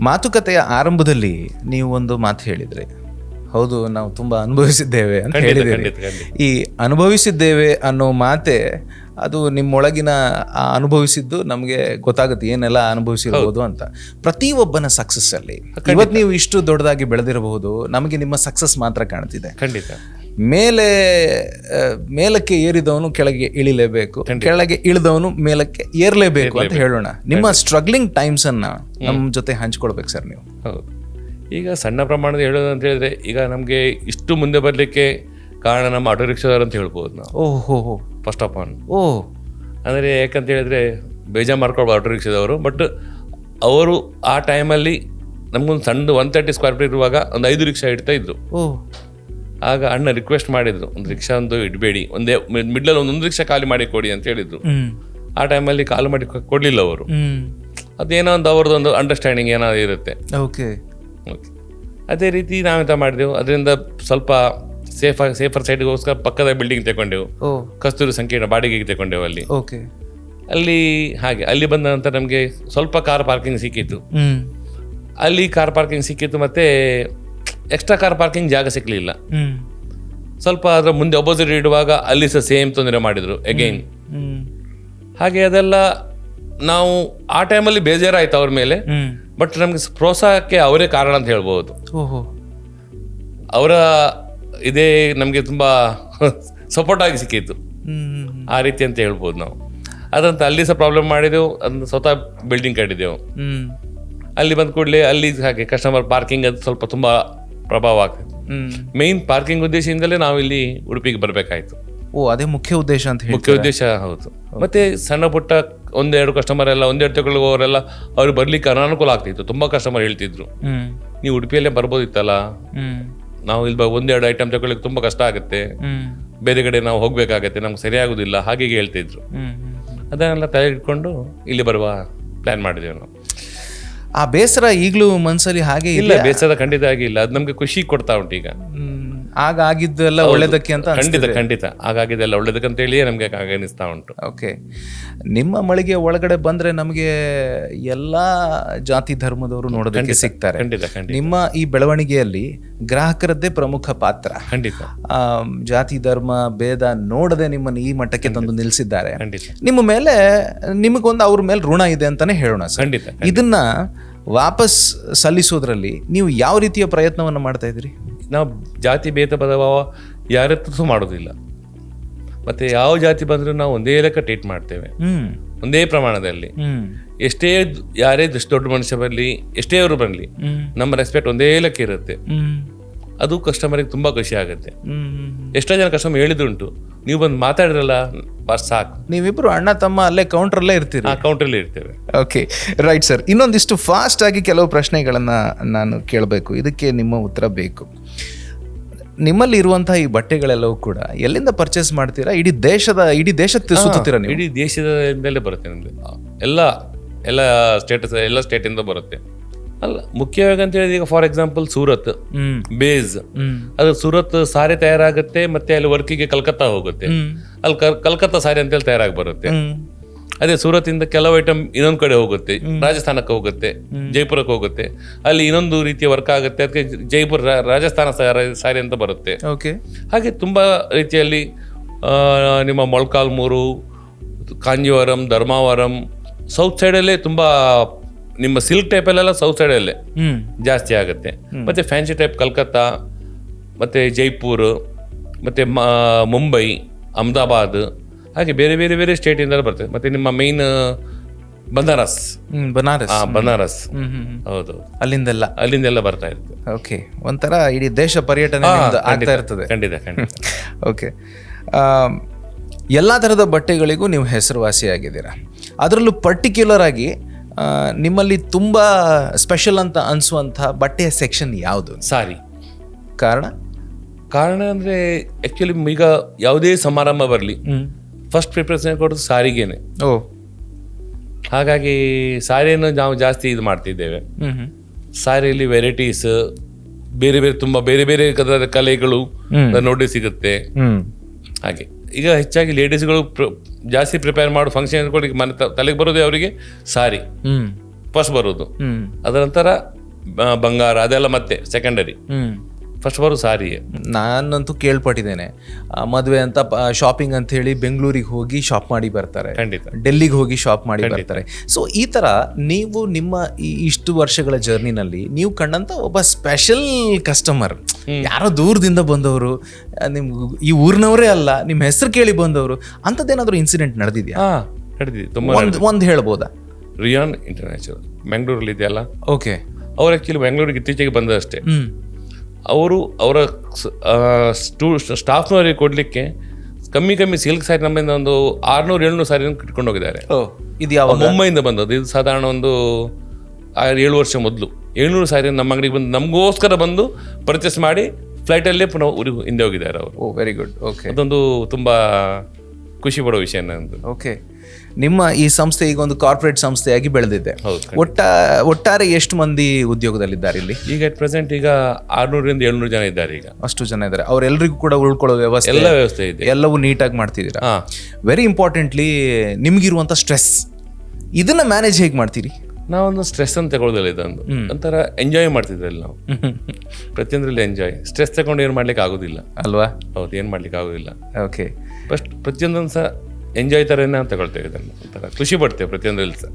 ಮಾತುಕತೆಯ ಆರಂಭದಲ್ಲಿ ನೀವು ಒಂದು ಮಾತು ಹೇಳಿದ್ರಿ. ಹೌದು ನಾವು ತುಂಬಾ ಅನುಭವಿಸಿದ್ದೇವೆ ಅಂತ ಖಂಡಿತ, ಹೇಳಿದಿರಿ ಖಂಡಿತ, ಖಂಡಿತ. ಈ ಅನುಭವಿಸಿದ್ದೇವೆ ಅನ್ನೋ ಮಾತೆ ಅದು ನಿಮ್ಮೊಳಗಿನ ಆ ಅನುಭವಿಸಿದ್ದು ನಮಗೆ ಗೊತ್ತಾಗುತ್ತೆ ಏನೆಲ್ಲ ಅನುಭವಿಸಿರ್ಬೋದು ಅಂತ. ಪ್ರತಿಯೊಬ್ಬನ ಸಕ್ಸಸ್ ಅಲ್ಲಿ. ಇವತ್ತು ನೀವು ಇಷ್ಟು ದೊಡ್ಡದಾಗಿ ಬೆಳೆದಿರಬಹುದು ನಮಗೆ ನಿಮ್ಮ ಸಕ್ಸಸ್ ಮಾತ್ರ ಕಾಣ್ತಿದೆ. ಖಂಡಿತ. ಮೇಲೆ ಮೇಲಕ್ಕೆ ಏರಿದವನು ಕೆಳಗೆ ಇಳಿಲೇಬೇಕು ಕೆಳಗೆ ಇಳಿದವನು ಮೇಲಕ್ಕೆ ಏರ್ಲೇಬೇಕು ಅಂತ ಹೇಳೋಣ. ನಿಮ್ಮ ಸ್ಟ್ರಗ್ಲಿಂಗ್ ಟೈಮ್ಸ್ ಅನ್ನ ನಮ್ಮ ಜೊತೆ ಹಂಚ್ಕೊಳ್ಬೇಕು ಸರ್ ನೀವು. ಹೌದು. ಈಗ ಸಣ್ಣ ಪ್ರಮಾಣದ ಹೇಳೋದು ಅಂತ ಹೇಳಿದ್ರೆ ಈಗ ನಮಗೆ ಇಷ್ಟು ಮುಂದೆ ಬರಲಿಕ್ಕೆ ಕಾರಣ ನಮ್ಮ ಆಟೋ ರಿಕ್ಷಾದವ್ರು ಅಂತ ಹೇಳ್ಬೋದು ನಾವು. ಓಹೋ ಫಸ್ಟ್ ಆಫ್ ಆಲ್ ಓ. ಅಂದರೆ ಯಾಕಂತ ಹೇಳಿದ್ರೆ ಬೇಜಾರು ಮಾಡ್ಕೊಳ್ಬೋದು ಆಟೋ ರಿಕ್ಷಾದವರು ಬಟ್ ಅವರು ಆ ಟೈಮಲ್ಲಿ ನಮಗೊಂದು ಸಣ್ಣ ಒನ್ ತರ್ಟಿ ಸ್ಕ್ವೇರ್ ಫೀಟ್ ಇರುವಾಗ ಒಂದು ಐದು ರಿಕ್ಷಾ ಇಡ್ತಾ ಇದ್ರು. ಓ. ಆಗ ಅಣ್ಣ ರಿಕ್ವೆಸ್ಟ್ ಮಾಡಿದ್ರು ಒಂದು ರಿಕ್ಷಾ ಒಂದು ಇಡಬೇಡಿ ಒಂದೇ ಮಿಡ್ಲಲ್ಲಿ ಒಂದೊಂದು ರಿಕ್ಷಾ ಖಾಲಿ ಮಾಡಿ ಕೊಡಿ ಅಂತ ಹೇಳಿದ್ರು. ಆ ಟೈಮಲ್ಲಿ ಕಾಲು ಮಾಡಿ ಕೊಡ್ಲಿಲ್ಲ ಅವರು. ಅದೇನೋ ಒಂದು ಅವ್ರದ್ದೊಂದು ಅಂಡರ್ಸ್ಟ್ಯಾಂಡಿಂಗ್ ಏನಾದ್ರು ಇರುತ್ತೆ. ಓಕೆ. ಓಕೆ. ಅದೇ ರೀತಿ ನಾವೆಂತ ಮಾಡಿದೆವು ಅದರಿಂದ ಸ್ವಲ್ಪ ಸೇಫ್ ಸೇಫರ್ ಸೈಡ್ಗೋಸ್ಕರ ಪಕ್ಕದ ಬಿಲ್ಡಿಂಗ್ ತಗೊಂಡೆವು. ಕಸ್ತೂರಿ ಸಂಕೀರ್ಣ ಬಾಡಿಗೆಗೆ ತಗೊಂಡೆವು ಅಲ್ಲಿ. ಓಕೆ. ಅಲ್ಲಿ ಹಾಗೆ ಅಲ್ಲಿ ಬಂದ ನಂತರ ನಮಗೆ ಸ್ವಲ್ಪ ಕಾರ್ ಪಾರ್ಕಿಂಗ್ ಸಿಕ್ಕಿತ್ತು. ಅಲ್ಲಿ ಕಾರ್ ಪಾರ್ಕಿಂಗ್ ಸಿಕ್ಕಿತ್ತು ಮತ್ತೆ ಎಕ್ಸ್ಟ್ರಾ ಕಾರ್ ಪಾರ್ಕಿಂಗ್ ಜಾಗ ಸಿಕ್ಕಲಿಲ್ಲ ಸ್ವಲ್ಪ ಅದರ ಮುಂದೆ ಅಪೋಸಿಟ್ ಇಡುವಾಗ ಅಲ್ಲಿ ಸಹ ಸೇಮ್ ತೊಂದರೆ ಮಾಡಿದರು ಅಗೈನ್ ಹಾಗೆ ಅದೆಲ್ಲ ನಾವು ಆ ಟೈಮಲ್ಲಿ ಬೇಜಾರಾಯ್ತು ಅವ್ರ ಮೇಲೆ. ಬಟ್ ನಮಗೆ ಪ್ರೋತ್ಸಾಹಕ್ಕೆ ಅವರೇ ಕಾರಣ ಅಂತ ಹೇಳ್ಬೋದು. ಅವರ ಇದೇ ನಮಗೆ ತುಂಬ ಸಪೋರ್ಟ್ ಆಗಿ ಸಿಕ್ಕಿತ್ತು. ಆ ರೀತಿ ಅಂತ ಹೇಳ್ಬೋದು ನಾವು. ಅದಂತ ಅಲ್ಲಿ ಸಹ ಪ್ರಾಬ್ಲಮ್ ಮಾಡಿದೆವು ಅದನ್ನ ಸ್ವತಃ ಬಿಲ್ಡಿಂಗ್ ಕಟ್ಟಿದೆವು. ಅಲ್ಲಿ ಬಂದ ಕೂಡಲೇ ಅಲ್ಲಿ ಹಾಗೆ ಕಸ್ಟಮರ್ ಪಾರ್ಕಿಂಗ್ ಅದು ಸ್ವಲ್ಪ ತುಂಬ ಪ್ರಭಾವ ಆಗ್ತದೆ ಮೇನ್ ಪಾರ್ಕಿಂಗ್ ಉದ್ದೇಶದಿಂದಲೇ ನಾವು ಇಲ್ಲಿ ಉಡುಪಿಗೆ ಬರಬೇಕಾಯ್ತು. ಓ ಅದೇ ಮುಖ್ಯ ಉದ್ದೇಶ ಅಂತ ಹೇಳಿ ಮುಖ್ಯ ಉದ್ದೇಶ ಹೌದು. ಮತ್ತೆ ಸಣ್ಣ ಪುಟ್ಟ ಒಂದೆರಡು ಕಸ್ಟಮರ್ ಎಲ್ಲ ಒಂದೆರಡು ತಗೊಳ್ಳುವವರೆಲ್ಲ ಅವ್ರು ಬರ್ಲಿಕ್ಕೆ ಅನಾನುಕೂಲ ಆಗ್ತಿತ್ತು. ತುಂಬಾ ಕಸ್ಟಮರ್ ಹೇಳ್ತಿದ್ರು. ನೀವು ಉಡುಪಿಯಲ್ಲೇ ಬರ್ಬೋದಿತ್ತಲ್ಲ? ನಾವು ಇಲ್ಲಿ ಬ- ಒಂದೆರಡು ಐಟಮ್ ತಗೊಳ್ಳಿಕ್ಕೆ ತುಂಬಾ ಕಷ್ಟ ಆಗುತ್ತೆ. ಬೇರೆ ಕಡೆ ನಾವು ಹೋಗ್ಬೇಕಾಗತ್ತೆ ನಮ್ಗೆ ಸರಿಯಾಗುದಿಲ್ಲ. ಹಾಗೆ ಹೇಳ್ತಿದ್ರು. ಅದನ್ನೆಲ್ಲ ತಲೆ ಇಟ್ಕೊಂಡು ಇಲ್ಲಿ ಬರುವ ಪ್ಲಾನ್ ಮಾಡಿದೆವು ನಾವು. ಆ ಬೇಸರ ಈಗಲೂ ಮನಸ್ಸಲ್ಲಿ ಹಾಗೆ ಇಲ್ಲ ಬೇಸರ ಖಂಡಿತ ಆಗಿಲ್ಲ ಅದು ನಮ್ಗೆ ಖುಷಿ ಕೊಡ್ತಾ ಉಂಟು ಈಗ. ಆಗ ಆಗಿದ್ದೆಲ್ಲ ಒಳ್ಳೇದಕ್ಕೆ ಅಂತ ಖಂಡಿತ ಖಂಡಿತ. ಹಾಗಾಗಿದೆಲ್ಲ ಒಳ್ಳೇದಕ್ಕಂತ ಹೇಳಿಯೇ ನಮ್ಗೆ ನಮಗೆ ಅನಿಸ್ತಾ ಉಂಟು. ಓಕೆ ನಿಮ್ಮ ಮಳಿಗೆ ಒಳಗಡೆ ಬಂದ್ರೆ ನಮಗೆ ಎಲ್ಲಾ ಜಾತಿ ಧರ್ಮದವರು ನೋಡೋದಕ್ಕೆ ಸಿಗ್ತಾರೆ. ನಿಮ್ಮ ಈ ಬೆಳವಣಿಗೆಯಲ್ಲಿ ಗ್ರಾಹಕರದ್ದೇ ಪ್ರಮುಖ ಪಾತ್ರ. ಖಂಡಿತ. ಜಾತಿ ಧರ್ಮ ಭೇದ ನೋಡದೆ ನಿಮ್ಮನ್ನು ಈ ಮಟ್ಟಕ್ಕೆ ತಂದು ನಿಲ್ಲಿಸಿದ್ದಾರೆ ಖಂಡಿತ. ನಿಮ್ಮ ಮೇಲೆ ನಿಮಗೊಂದು ಅವ್ರ ಮೇಲೆ ಋಣ ಇದೆ ಅಂತಾನೆ ಹೇಳೋಣ ಖಂಡಿತ ಇದನ್ನ ವಾಪಸ್ ಸಲ್ಲಿಸೋದ್ರಲ್ಲಿ ನೀವು ಯಾವ ರೀತಿಯ ಪ್ರಯತ್ನವನ್ನು ಮಾಡ್ತಾ ಇದ್ರಿ ನಾವು ಜಾತಿ ಭೇದ ಭಾವ ಯಾರತ್ರೂ ಮಾಡೋದಿಲ್ಲ. ಮತ್ತೆ ಯಾವ ಜಾತಿ ಬಂದರೂ ನಾವು ಒಂದೇ ಲೆಕ್ಕ ಟ್ರೀಟ್ ಮಾಡ್ತೇವೆ. ಒಂದೇ ಪ್ರಮಾಣದಲ್ಲಿ. ಎಷ್ಟೇ ಯಾರೇ ದೊಡ್ಡ ಮನುಷ್ಯ ಬರಲಿ ಎಷ್ಟೇ ಅವರು ಬರಲಿ ನಮ್ಮ ರೆಸ್ಪೆಕ್ಟ್ ಒಂದೇ ಲೆಕ್ಕ ಇರುತ್ತೆ. ಅದು ಕಸ್ಟಮರಿಗೆ ತುಂಬಾ ಖುಷಿ ಆಗುತ್ತೆ. ಎಷ್ಟೋ ಜನ ಕಸ್ಟಮರ್ ಹೇಳಿದ್ರುಂಟು ನೀವು ಬಂದು ಮಾತಾಡಿದ್ರಲ್ಲ ಸಾಕು. ನೀವಿಬ್ರು ಅಣ್ಣ ತಮ್ಮ ಅಲ್ಲೇ ಕೌಂಟರ್ ಅಲ್ಲೇ ಇರ್ತೀರಿ. ಕೌಂಟರ್ ಅಲ್ಲೇ ಇರ್ತೇವೆ. ಓಕೆ ರೈಟ್ ಸರ್ ಇನ್ನೊಂದಿಷ್ಟು ಫಾಸ್ಟ್ ಆಗಿ ಕೆಲವು ಪ್ರಶ್ನೆಗಳನ್ನ ನಾನು ಕೇಳಬೇಕು. ಇದಕ್ಕೆ ನಿಮ್ಮ ಉತ್ತರ ಬೇಕು. ನಿಮ್ಮಲ್ಲಿ ಇರುವಂತಹ ಈ ಬಟ್ಟೆಗಳೆಲ್ಲವೂ ಕೂಡ ಎಲ್ಲಿಂದ ಪರ್ಚೇಸ್ ಮಾಡ್ತೀರಾ? ಇಡೀ ದೇಶದ ಇಡೀ ದೇಶ ಸುತ್ತೀರಾ ನೀವು? ಇಡೀ ದೇಶದ ಮೇಲೆ ಬರುತ್ತೆ ನಿಮಗೆ ಎಲ್ಲ ಎಲ್ಲ ಸ್ಟೇಟಸ್ ಎಲ್ಲ ಸ್ಟೇಟಿಂದ ಬರುತ್ತೆ. ಅಲ್ಲ ಮುಖ್ಯವಾಗಿ ಅಂತ ಹೇಳಿದ್ರೆ ಈಗ ಫಾರ್ ಎಕ್ಸಾಂಪಲ್ ಸೂರತ್ ಬೇಸ್ ಅದು ಸೂರತ್ ಸಾರಿ ತಯಾರಾಗುತ್ತೆ ಮತ್ತೆ ಅಲ್ಲಿ ವರ್ಕಿಗೆ ಕಲ್ಕತ್ತಾ ಹೋಗುತ್ತೆ. ಅಲ್ಲಿ ಕಲ್- ಕಲ್ಕತ್ತಾ ಸಾರಿ ಅಂತೇಳಿ ತಯಾರಾಗಿ ಬರುತ್ತೆ. ಅದೇ ಸೂರತ್ ಇಂದ ಕೆಲವು ಐಟಮ್ ಇನ್ನೊಂದು ಕಡೆ ಹೋಗುತ್ತೆ. ರಾಜಸ್ಥಾನಕ್ಕೆ ಹೋಗುತ್ತೆ. ಜೈಪುರಕ್ಕೆ ಹೋಗುತ್ತೆ. ಅಲ್ಲಿ ಇನ್ನೊಂದು ರೀತಿಯ ವರ್ಕ್ ಆಗುತ್ತೆ. ಅದಕ್ಕೆ ಜೈಪುರ ರಾಜಸ್ಥಾನ ಸಾರಿ ಸಾರಿ ಅಂತ ಬರುತ್ತೆ. ಓಕೆ ಹಾಗೆ ತುಂಬಾ ರೀತಿಯಲ್ಲಿ ನಿಮ್ಮ ಮೊಳಕಾಲ್ಮೂರು ಕಾಂಜೀವರಂ ಧರ್ಮಾವರಂ ಸೌತ್ ಸೈಡಲ್ಲೇ ತುಂಬ ನಿಮ್ಮ ಸಿಲ್ಕ್ ಟೈಪಲ್ಲೆಲ್ಲ ಸೌತ್ ಸೈಡಲ್ಲೇ ಹ್ಮ್. ಜಾಸ್ತಿ ಆಗುತ್ತೆ. ಮತ್ತು ಫ್ಯಾನ್ಸಿ ಟೈಪ್ ಕಲ್ಕತ್ತಾ ಮತ್ತು ಜೈಪುರ್ ಮತ್ತು ಮುಂಬೈ ಅಹಮದಾಬಾದ್ ಹಾಗೆ ಬೇರೆ ಬೇರೆ ಬೇರೆ ಸ್ಟೇಟಿಂದ ಬರ್ತದೆ. ಮತ್ತು ನಿಮ್ಮ ಮೈನ್ ಬನಾರಸ್. ಹ್ಮ್ ಬನಾರಸ್. ಆ ಬನಾರಸ್. ಹೌದು. ಅಲ್ಲಿಂದೆಲ್ಲ. ಅಲ್ಲಿಂದೆಲ್ಲ ಬರ್ತಾ ಇರ್ತದೆ ಓಕೆ ಒಂಥರ ಇಡೀ ದೇಶ ಪರ್ಯಟನೆ ನಿಮ್ದು ಆಗ್ತಾ ಇರ್ತದೆ. ಖಂಡಿತ ಖಂಡಿತ. ಓಕೆ ಎಲ್ಲ ಥರದ ಬಟ್ಟೆಗಳಿಗೂ ನೀವು ಹೆಸರುವಾಸಿಯಾಗಿದ್ದೀರಾ. ಅದರಲ್ಲೂ ಪರ್ಟಿಕ್ಯುಲರ್ ಆಗಿ ನಿಮ್ಮಲ್ಲಿ ತುಂಬ ಸ್ಪೆಷಲ್ ಅಂತ ಅನಿಸುವಂತಹ ಬಟ್ಟೆಯ ಸೆಕ್ಷನ್ ಯಾವುದು ಸಾರಿ. ಕಾರಣ? ಕಾರಣ ಅಂದರೆ ಆ್ಯಕ್ಚುಲಿ ಈಗ ಯಾವುದೇ ಸಮಾರಂಭ ಬರಲಿ ಫಸ್ಟ್ ಪ್ರಿಪ್ರೇಷನ್ ಕೊಡೋದು ಸಾರಿಗೆನೆ. ಓ. ಹಾಗಾಗಿ ಸಾರಿಯನ್ನು ನಾವು ಜಾಸ್ತಿ ಇದು ಮಾಡ್ತಿದ್ದೇವೆ. ಸಾರಿಯಲ್ಲಿ ವೆರೈಟೀಸ್ ಬೇರೆ ಬೇರೆ ತುಂಬ ಬೇರೆ ಬೇರೆ ಕಲೆಗಳು ನೋಡಿ ಸಿಗುತ್ತೆ. ಹಾಗೆ. ಈಗ ಹೆಚ್ಚಾಗಿ ಲೇಡೀಸ್ಗಳು ಪ್ರ- ಜಾಸ್ತಿ ಪ್ರಿಪೇರ್ ಮಾಡೋ ಫಂಕ್ಷನ್ ಮನೆ ತ- ತಲೆಗೆ ಬರೋದೇ ಅವರಿಗೆ ಸಾರಿ ಫಸ್ಟ್ ಬರೋದು ಅದರ ನಂತರ ಬಂಗಾರ ಅದೆಲ್ಲ ಮತ್ತೆ secondary hmm of all sorry ನಾನಂತೂ ಕೇಳ್ಪಟ್ಟಿದ್ದೇನೆ. ಮದುವೆ ಅಂತ ಶಾಪಿಂಗ್ ಅಂತ ಹೇಳಿ ಬೆಂಗಳೂರಿಗೆ ಹೋಗಿ ಶಾಪ್ ಮಾಡಿ ಬರ್ತಾರೆ. ಖಂಡಿತ. ಡೆಲ್ಲಿಗೆ ಹೋಗಿ ಶಾಪ್ ಮಾಡಿ ಬರ್ತಾರೆ. ಸೊ ಈ ತರ ನೀವು ನಿಮ್ಮ ಈ ಇಷ್ಟು ವರ್ಷಗಳ ಜರ್ನಿನಲ್ಲಿ ನೀವು ಕಂಡಂತ ಒಬ್ಬ ಸ್ಪೆಷಲ್ ಕಸ್ಟಮರ್ ಯಾರೋ ದೂರದಿಂದ ಬಂದವರು ನಿಮ್ ಈ ಊರಿನವರೇ ಅಲ್ಲ ನಿಮ್ಮ ಹೆಸರು ಕೇಳಿ ಬಂದವರು ಅಂತದೇನಾದ್ರೂ ಇನ್ಸಿಡೆಂಟ್ ನಡೆದಿದೆಯಾ? ನಡೆದಿದೆ. ತುಂಬ ಒಂದು ಹೇಳ್ಬೋದಾ? ರಿಯಾನ್ ಇಂಟರ್ನ್ಯಾಷನಲ್ ಬೆಂಗಳೂರಲ್ಲಿ ಇದೆಯಲ್ಲ ಓಕೆ ಅವ್ರು ಆ್ಯಕ್ಚುಲಿ ಬೆಂಗಳೂರಿಗೆ ಇತ್ತೀಚೆಗೆ ಬಂದದಷ್ಟೇ ಅವರು ಅವರ ಸ್ಟೂ ಸ್ಟಾಫ್ನವರಿಗೆ ಕೊಡಲಿಕ್ಕೆ ಕಮ್ಮಿ ಕಮ್ಮಿ ಸಿಲ್ಕ್ ಸ್ಯಾರಿ ನಮ್ಮಿಂದ ಒಂದು ಆರುನೂರು ಏಳ್ನೂರು ಸಾರಿ ಇಟ್ಕೊಂಡು ಹೋಗಿದ್ದಾರೆ. ಇದು ಯಾವ ಮುಂಬೈಯಿಂದ ಬಂದದ್ದು. ಇದು ಸಾಧಾರಣ ಒಂದು ಆರು ಏಳು ವರ್ಷ ಮೊದಲು. ಏಳ್ನೂರು ಸ್ಯಾರಿ ನಮ್ಮ ಅಂಗಡಿಗೆ ಬಂದು ನಮಗೋಸ್ಕರ ಬಂದು ಪರ್ಚೇಸ್ ಮಾಡಿ ಫ್ಲೈಟಲ್ಲೇ ಪುನಃ ಊರಿಗೆ ಹಿಂದೆ ಹೋಗಿದ್ದಾರೆ ಅವರು. ಓ ವೆರಿ ಗುಡ್ ಓಕೆ ಅದೊಂದು ತುಂಬ ಖುಷಿ ಪಡೋ ವಿಷಯ ನಂದು ಓಕೆ ನಿಮ್ಮ ಈ ಸಂಸ್ಥೆ ಈಗ ಒಂದು ಕಾರ್ಪೊರೇಟ್ ಸಂಸ್ಥೆಯಾಗಿ ಬೆಳೆದಿದೆ. ಒಟ್ಟ ಒಟ್ಟಾರೆ ಎಷ್ಟು ಮಂದಿ ಉದ್ಯೋಗದಲ್ಲಿದ್ದಾರೆ ಇಲ್ಲಿ? ಈಗ ಅಟ್ ಪ್ರೆಸೆಂಟ್ ಈಗ ಆರ್ನೂರಿಂದ ಏಳ್ನೂರು ಜನ ಇದ್ದಾರೆ ಈಗ. ಅಷ್ಟು ಜನ ಇದ್ದಾರೆ. ಅವರೆಲ್ಲರಿಗೂ ಕೂಡ ಉಳ್ಕೊಳ್ಳೋ ವ್ಯವಸ್ಥೆ ಎಲ್ಲ ವ್ಯವಸ್ಥೆ ಇದೆ. ಎಲ್ಲವೂ ನೀಟಾಗಿ ಮಾಡ್ತಿದ್ದೀರಾ? ವೆರಿ ಇಂಪಾರ್ಟೆಂಟ್ಲಿ ನಿಮಗಿರುವಂಥ ಸ್ಟ್ರೆಸ್ ಇದನ್ನ ಮ್ಯಾನೇಜ್ ಹೇಗೆ ಮಾಡ್ತೀರಿ? ನಾವೊಂದು ಸ್ಟ್ರೆಸ್ ಅಂತ ತಗೊಳ್ಳೋದಿಲ್ಲ ಇದೊಂದು. ಒಂಥರ ಎಂಜಾಯ್ ಮಾಡ್ತಿದ್ರಲ್ಲಿ ನಾವು. ಪ್ರತಿಯೊಂದರಲ್ಲಿ ಎಂಜಾಯ್ ಸ್ಟ್ರೆಸ್ ತಗೊಂಡು ಏನು ಮಾಡ್ಲಿಕ್ಕೆ ಆಗೋದಿಲ್ಲ. ಅಲ್ವಾ? ಹೌದು ಏನು ಮಾಡ್ಲಿಕ್ಕೆ ಆಗೋದಿಲ್ಲ. ಓಕೆ ಫಸ್ಟ್ ಪ್ರತಿಯೊಂದೊಂದು ಸಹ ಎಂಜಾಯ್ ಥರನೇ ತಗೊಳ್ತೇವೆ ಇದನ್ನು. ಒಂಥರ ಖುಷಿ ಪಡ್ತೇವೆ ಪ್ರತಿಯೊಂದರಲ್ಲಿ ಸಹ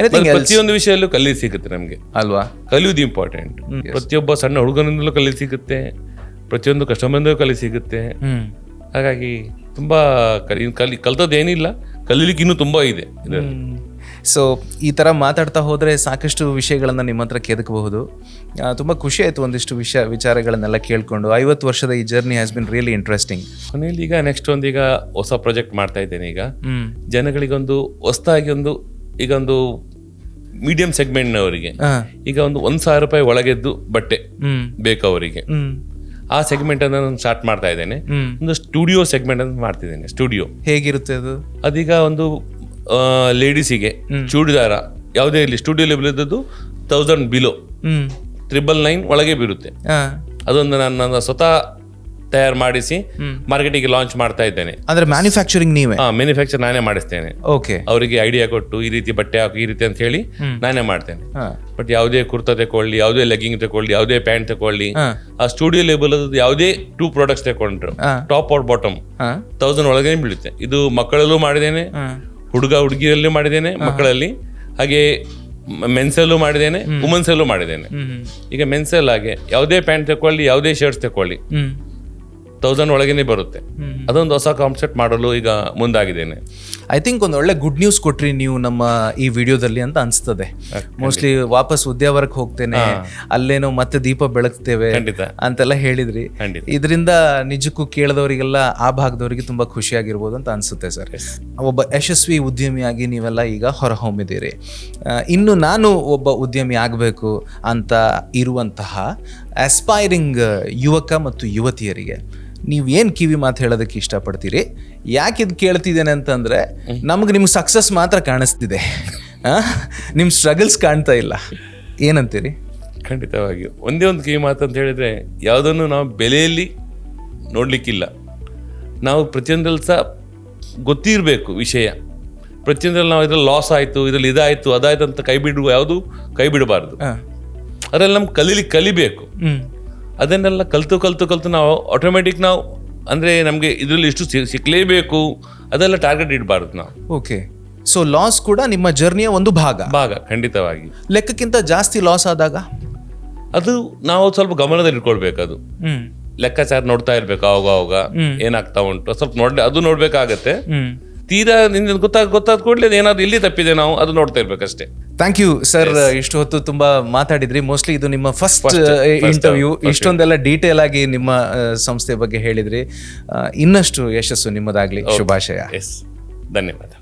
ಎನಿಥಿಂಗ್ ಪ್ರತಿಯೊಂದು ವಿಷಯದಲ್ಲೂ ಕಲಿ ಸಿಗುತ್ತೆ ನಮಗೆ. ಅಲ್ವಾ? ಕಲಿಯೋದು ಇಂಪಾರ್ಟೆಂಟ್ ಪ್ರತಿಯೊಬ್ಬ ಸಣ್ಣ ಹುಡುಗನಿಂದಲೂ ಕಲಿ ಸಿಗುತ್ತೆ. ಪ್ರತಿಯೊಂದು ಕಸ್ಟಮರ್ ಕಲಿ ಸಿಗುತ್ತೆ. ಹಾಗಾಗಿ ತುಂಬಾ ಕಲಿ ಕಲಿ ಕಲ್ತದ್ದು ಏನಿಲ್ಲ. ಕಲೀಲಿಕ್ಕೆ ಇನ್ನೂ ತುಂಬಾ ಇದೆ. ಇದರಲ್ಲಿ ಸೊ ಈ ಥರ ಮಾತಾಡ್ತಾ ಹೋದರೆ ಸಾಕಷ್ಟು ವಿಷಯಗಳನ್ನು ನಿಮ್ಮ ಹತ್ರ ಕೆದಕಬಹುದು ತುಂಬ ಖುಷಿ ಆಯಿತು ಒಂದಿಷ್ಟು ವಿಷಯ ವಿಚಾರಗಳನ್ನೆಲ್ಲ ಕೇಳಿಕೊಂಡು. ಐವತ್ತು ವರ್ಷದ ಈ journey has been really interesting ಕೊನೆಯಲ್ಲಿ ಈಗ ನೆಕ್ಸ್ಟ್ ಒಂದೀಗ ಈಗ ಹೊಸ ಪ್ರಾಜೆಕ್ಟ್ ಮಾಡ್ತಾ ಇದ್ದೇನೆ ಈಗ. ಜನಗಳಿಗೊಂದು ಹೊಸದಾಗಿ ಒಂದು ಈಗ ಒಂದು ಮೀಡಿಯಂ ಸೆಗ್ಮೆಂಟ್ನವರಿಗೆ ಈಗ ಒಂದು ಒಂದು ಸಾವಿರ ರೂಪಾಯಿ ಒಳಗೆದ್ದು ಬಟ್ಟೆ ಬೇಕು ಅವರಿಗೆ ಆ ಸೆಗ್ಮೆಂಟ್ ಅನ್ನು ನಾನು ಸ್ಟಾರ್ಟ್ ಮಾಡ್ತಾ ಇದ್ದೇನೆ. ಒಂದು ಸ್ಟುಡಿಯೋ ಸೆಗ್ಮೆಂಟ್ ಅಂತ ಮಾಡ್ತಿದ್ದೇನೆ ಸ್ಟುಡಿಯೋ ಹೇಗಿರುತ್ತೆ ಅದು? ಅದೀಗ ಒಂದು ಲೇಡೀಸಿಗೆ ಚೂಡಿದಾರ ಯಾವುದೇ ಇರಲಿ ಸ್ಟುಡಿಯೋ ಲೆವೆಲ್ ಇದ್ದದ್ದು ತೌಸಂಡ್ ಬಿಲೋ ಟ್ರಿಬಲ್ ನೈನ್ ಒಳಗೆ ಬೀರುತ್ತೆ. ಅದೊಂದು ನಾನು ನನ್ನ ಸ್ವತಃ ತಯಾರು ಮಾಡಿಸಿ ಮಾರ್ಕೆಟಿಗೆ ಲಾಂಚ್ ಮಾಡ್ತಾ ಇದ್ದೇನೆ. ಅಂದ್ರೆ ಮ್ಯಾನುಫ್ಯಾಕ್ಚರಿಂಗ್ ನೀವೇ? ಮ್ಯಾನುಫ್ಯಾಕ್ಚರ್ ನಾನೇ ಮಾಡಿಸ್ತೇನೆ. ಓಕೆ ಅವರಿಗೆ ಐಡಿಯಾ ಕೊಟ್ಟು ಈ ರೀತಿ ಬಟ್ಟೆ ಹಾಕಿ ಈ ರೀತಿ ಅಂತ ಹೇಳಿ ನಾನೇ ಮಾಡ್ತೇನೆ. ಬಟ್ ಯಾವುದೇ ಕುರ್ತಾ ತಗೊಳ್ಳಿ ಯಾವುದೇ ಲೆಗ್ಗಿಂಗ್ ತಗೊಳ್ಳಿ ಯಾವುದೇ ಪ್ಯಾಂಟ್ ತಗೊಳ್ಳಿ ಆ ಸ್ಟುಡಿಯೋ ಲೇಬಲ್ ಯಾವುದೇ ಟೂ ಪ್ರಾಡಕ್ಟ್ಸ್ ತಗೊಂಡ್ರು ಟಾಪ್ ಆರ್ ಬಾಟಮ್ ತೌಸಂಡ್ ಒಳಗೇನೆ ಬೀಳುತ್ತೆ. ಇದು ಮಕ್ಕಳಲ್ಲೂ ಮಾಡಿದ್ದೇನೆ. ಹುಡುಗ ಹುಡುಗಿಯಲ್ಲಿ ಮಾಡಿದ್ದೇನೆ ಮಕ್ಕಳಲ್ಲಿ. ಹಾಗೆ ಮೆನ್ಸಲ್ಲೂ ಮಾಡಿದ್ದೇನೆ ವುಮೆನ್ಸಲ್ಲೂ ಮಾಡಿದ್ದೇನೆ. ಈಗ ಮೆನ್ಸಲ್ ಹಾಗೆ ಯಾವುದೇ ಪ್ಯಾಂಟ್ ತಕೊಳ್ಳಿ ಯಾವುದೇ ಶರ್ಟ್ಸ್ ತಗೊಳ್ಳಿ ಹ್ಮ್. ತೌಸಂಡ್ ಒಳಗೇನೆ ಬರುತ್ತೆ. ಅದೊಂದು ಹೊಸ ಕಾನ್ಸೆಪ್ಟ್ ಮಾಡಲು ಈಗ ಮುಂದಾಗಿದ್ದೇನೆ. ಐ ಥಿಂಕ್ ಒಂದು ಒಳ್ಳೆ ಗುಡ್ ನ್ಯೂಸ್ ಕೊಟ್ರಿ ನೀವು ನಮ್ಮ ಈ ವಿಡಿಯೋದಲ್ಲಿ ಅಂತ ಅನಿಸ್ತದೆ. ಮೋಸ್ಟ್ಲಿ ವಾಪಸ್ ಉದ್ಯಾವರಕ್ಕೆ ಹೋಗ್ತೇನೆ ಅಲ್ಲೇನೋ ಮತ್ತೆ ದೀಪ ಬೆಳಗ್ತೇವೆ ಅಂತೆಲ್ಲ ಹೇಳಿದ್ರಿ. ಇದರಿಂದ ನಿಜಕ್ಕೂ ಕೇಳಿದವರಿಗೆಲ್ಲ ಆ ಭಾಗದವರಿಗೆ ತುಂಬಾ ಖುಷಿಯಾಗಿರ್ಬೋದು ಅಂತ ಅನ್ಸುತ್ತೆ ಸರ್. ಒಬ್ಬ ಯಶಸ್ವಿ ಉದ್ಯಮಿಯಾಗಿ ನೀವೆಲ್ಲ ಈಗ ಹೊರಹೊಮ್ಮಿದ್ದೀರಿ. ಇನ್ನು ನಾನು ಒಬ್ಬ ಉದ್ಯಮಿ ಆಗಬೇಕು ಅಂತ ಇರುವಂತಹ ಆಸ್ಪೈರಿಂಗ್ ಯುವಕ ಮತ್ತು ಯುವತಿಯರಿಗೆ ನೀವು ಏನು ಕಿವಿ ಮಾತು ಹೇಳೋದಕ್ಕೆ ಇಷ್ಟಪಡ್ತೀರಿ? ಯಾಕೆ ಇದು ಕೇಳ್ತಿದ್ದೇನೆ ಅಂತಂದರೆ ನಮ್ಗೆ ನಿಮ್ಗೆ ಸಕ್ಸಸ್ ಮಾತ್ರ ಕಾಣಿಸ್ತಿದೆ. ನಿಮ್ಮ ಸ್ಟ್ರಗಲ್ಸ್ ಕಾಣ್ತಾ ಇಲ್ಲ. ಏನಂತೀರಿ? ಖಂಡಿತವಾಗಿಯೂ ಒಂದೇ ಒಂದು ಕಿವಿ ಮಾತು ಅಂತ ಹೇಳಿದರೆ ಯಾವುದನ್ನು ನಾವು ಬೆಲೆಯಲ್ಲಿ ನೋಡಲಿಕ್ಕಿಲ್ಲ. ನಾವು ಪ್ರತಿಯೊಂದರಲ್ಲಿ ಸಹ ಗೊತ್ತಿರಬೇಕು ವಿಷಯ. ಪ್ರತಿಯೊಂದರಲ್ಲಿ ನಾವು ಇದರಲ್ಲಿ ಲಾಸ್ ಆಯಿತು ಇದರಲ್ಲಿ ಇದಾಯಿತು ಅದಾಯ್ತು ಅಂತ ಕೈ ಬಿಡುವ ಯಾವುದು? ಕೈ ಬಿಡಬಾರ್ದು. ಹಾಂ. ಅದರಲ್ಲಿ ನಮ್ಗೆ ಕಲೀಲಿಕ್ಕೆ ಕಲಿಬೇಕು. ಅದನ್ನೆಲ್ಲ ಕಲಿತು ಕಲಿತು ಕಲಿತು ನಾವು ಆಟೋಮೆಟಿಕ್ ನಾವು ಅಂದರೆ ನಮಗೆ ಇದರಲ್ಲಿ ಇಷ್ಟು ಸಿಕ್ಕಲೇಬೇಕು ಸಿಕ್ಲೇಬೇಕು ಅದೆಲ್ಲ ಟಾರ್ಗೆಟ್ ಇಡಬಾರ್ದು ನಾವು. ಓಕೆ ಸೊ ಲಾಸ್ ಕೂಡ ನಿಮ್ಮ ಜರ್ನಿಯ ಒಂದು ಭಾಗ. ಭಾಗ ಖಂಡಿತವಾಗಿ. ಲೆಕ್ಕಕ್ಕಿಂತ ಜಾಸ್ತಿ ಲಾಸ್ ಆದಾಗ? ಅದು ನಾವು ಸ್ವಲ್ಪ ಗಮನದಲ್ಲಿ ಇಟ್ಕೊಳ್ಬೇಕು ಅದು. ಲೆಕ್ಕಾಚಾರ ನೋಡ್ತಾ ಇರ್ಬೇಕು ಅವಾಗ ಅವಾಗ ಏನಾಗ್ತಾ ಉಂಟು? ಸ್ವಲ್ಪ ನೋಡ್ಲಿ ಅದು ನೋಡ್ಬೇಕಾಗತ್ತೆ. ತೀರಾ ನಿಂಗೆ ಗೊತ್ತಾಗ ಗೊತ್ತಾದ ಕೂಡಲೇ ಏನಾದ್ರು ಇಲ್ಲಿ ತಪ್ಪಿದೆ ನಾವು ಅದು ನೋಡ್ತಾ ಇರ್ಬೇಕಷ್ಟೇ. ಥ್ಯಾಂಕ್ ಯು ಸರ್ ಇಷ್ಟು ಹೊತ್ತು ತುಂಬಾ ಮಾತಾಡಿದ್ರಿ. ಮೋಸ್ಟ್ಲಿ ಇದು ನಿಮ್ಮ ಫಸ್ಟ್ ಇಂಟರ್ವ್ಯೂ ಇಷ್ಟೊಂದೆಲ್ಲ ಡೀಟೇಲ್ ಆಗಿ ನಿಮ್ಮ ಸಂಸ್ಥೆ ಬಗ್ಗೆ ಹೇಳಿದ್ರಿ. ಆ, ಇನ್ನಷ್ಟು ಯಶಸ್ಸು ನಿಮ್ಮದಾಗ್ಲಿ. ಶುಭಾಶಯ. ಎಸ್ ಧನ್ಯವಾದ.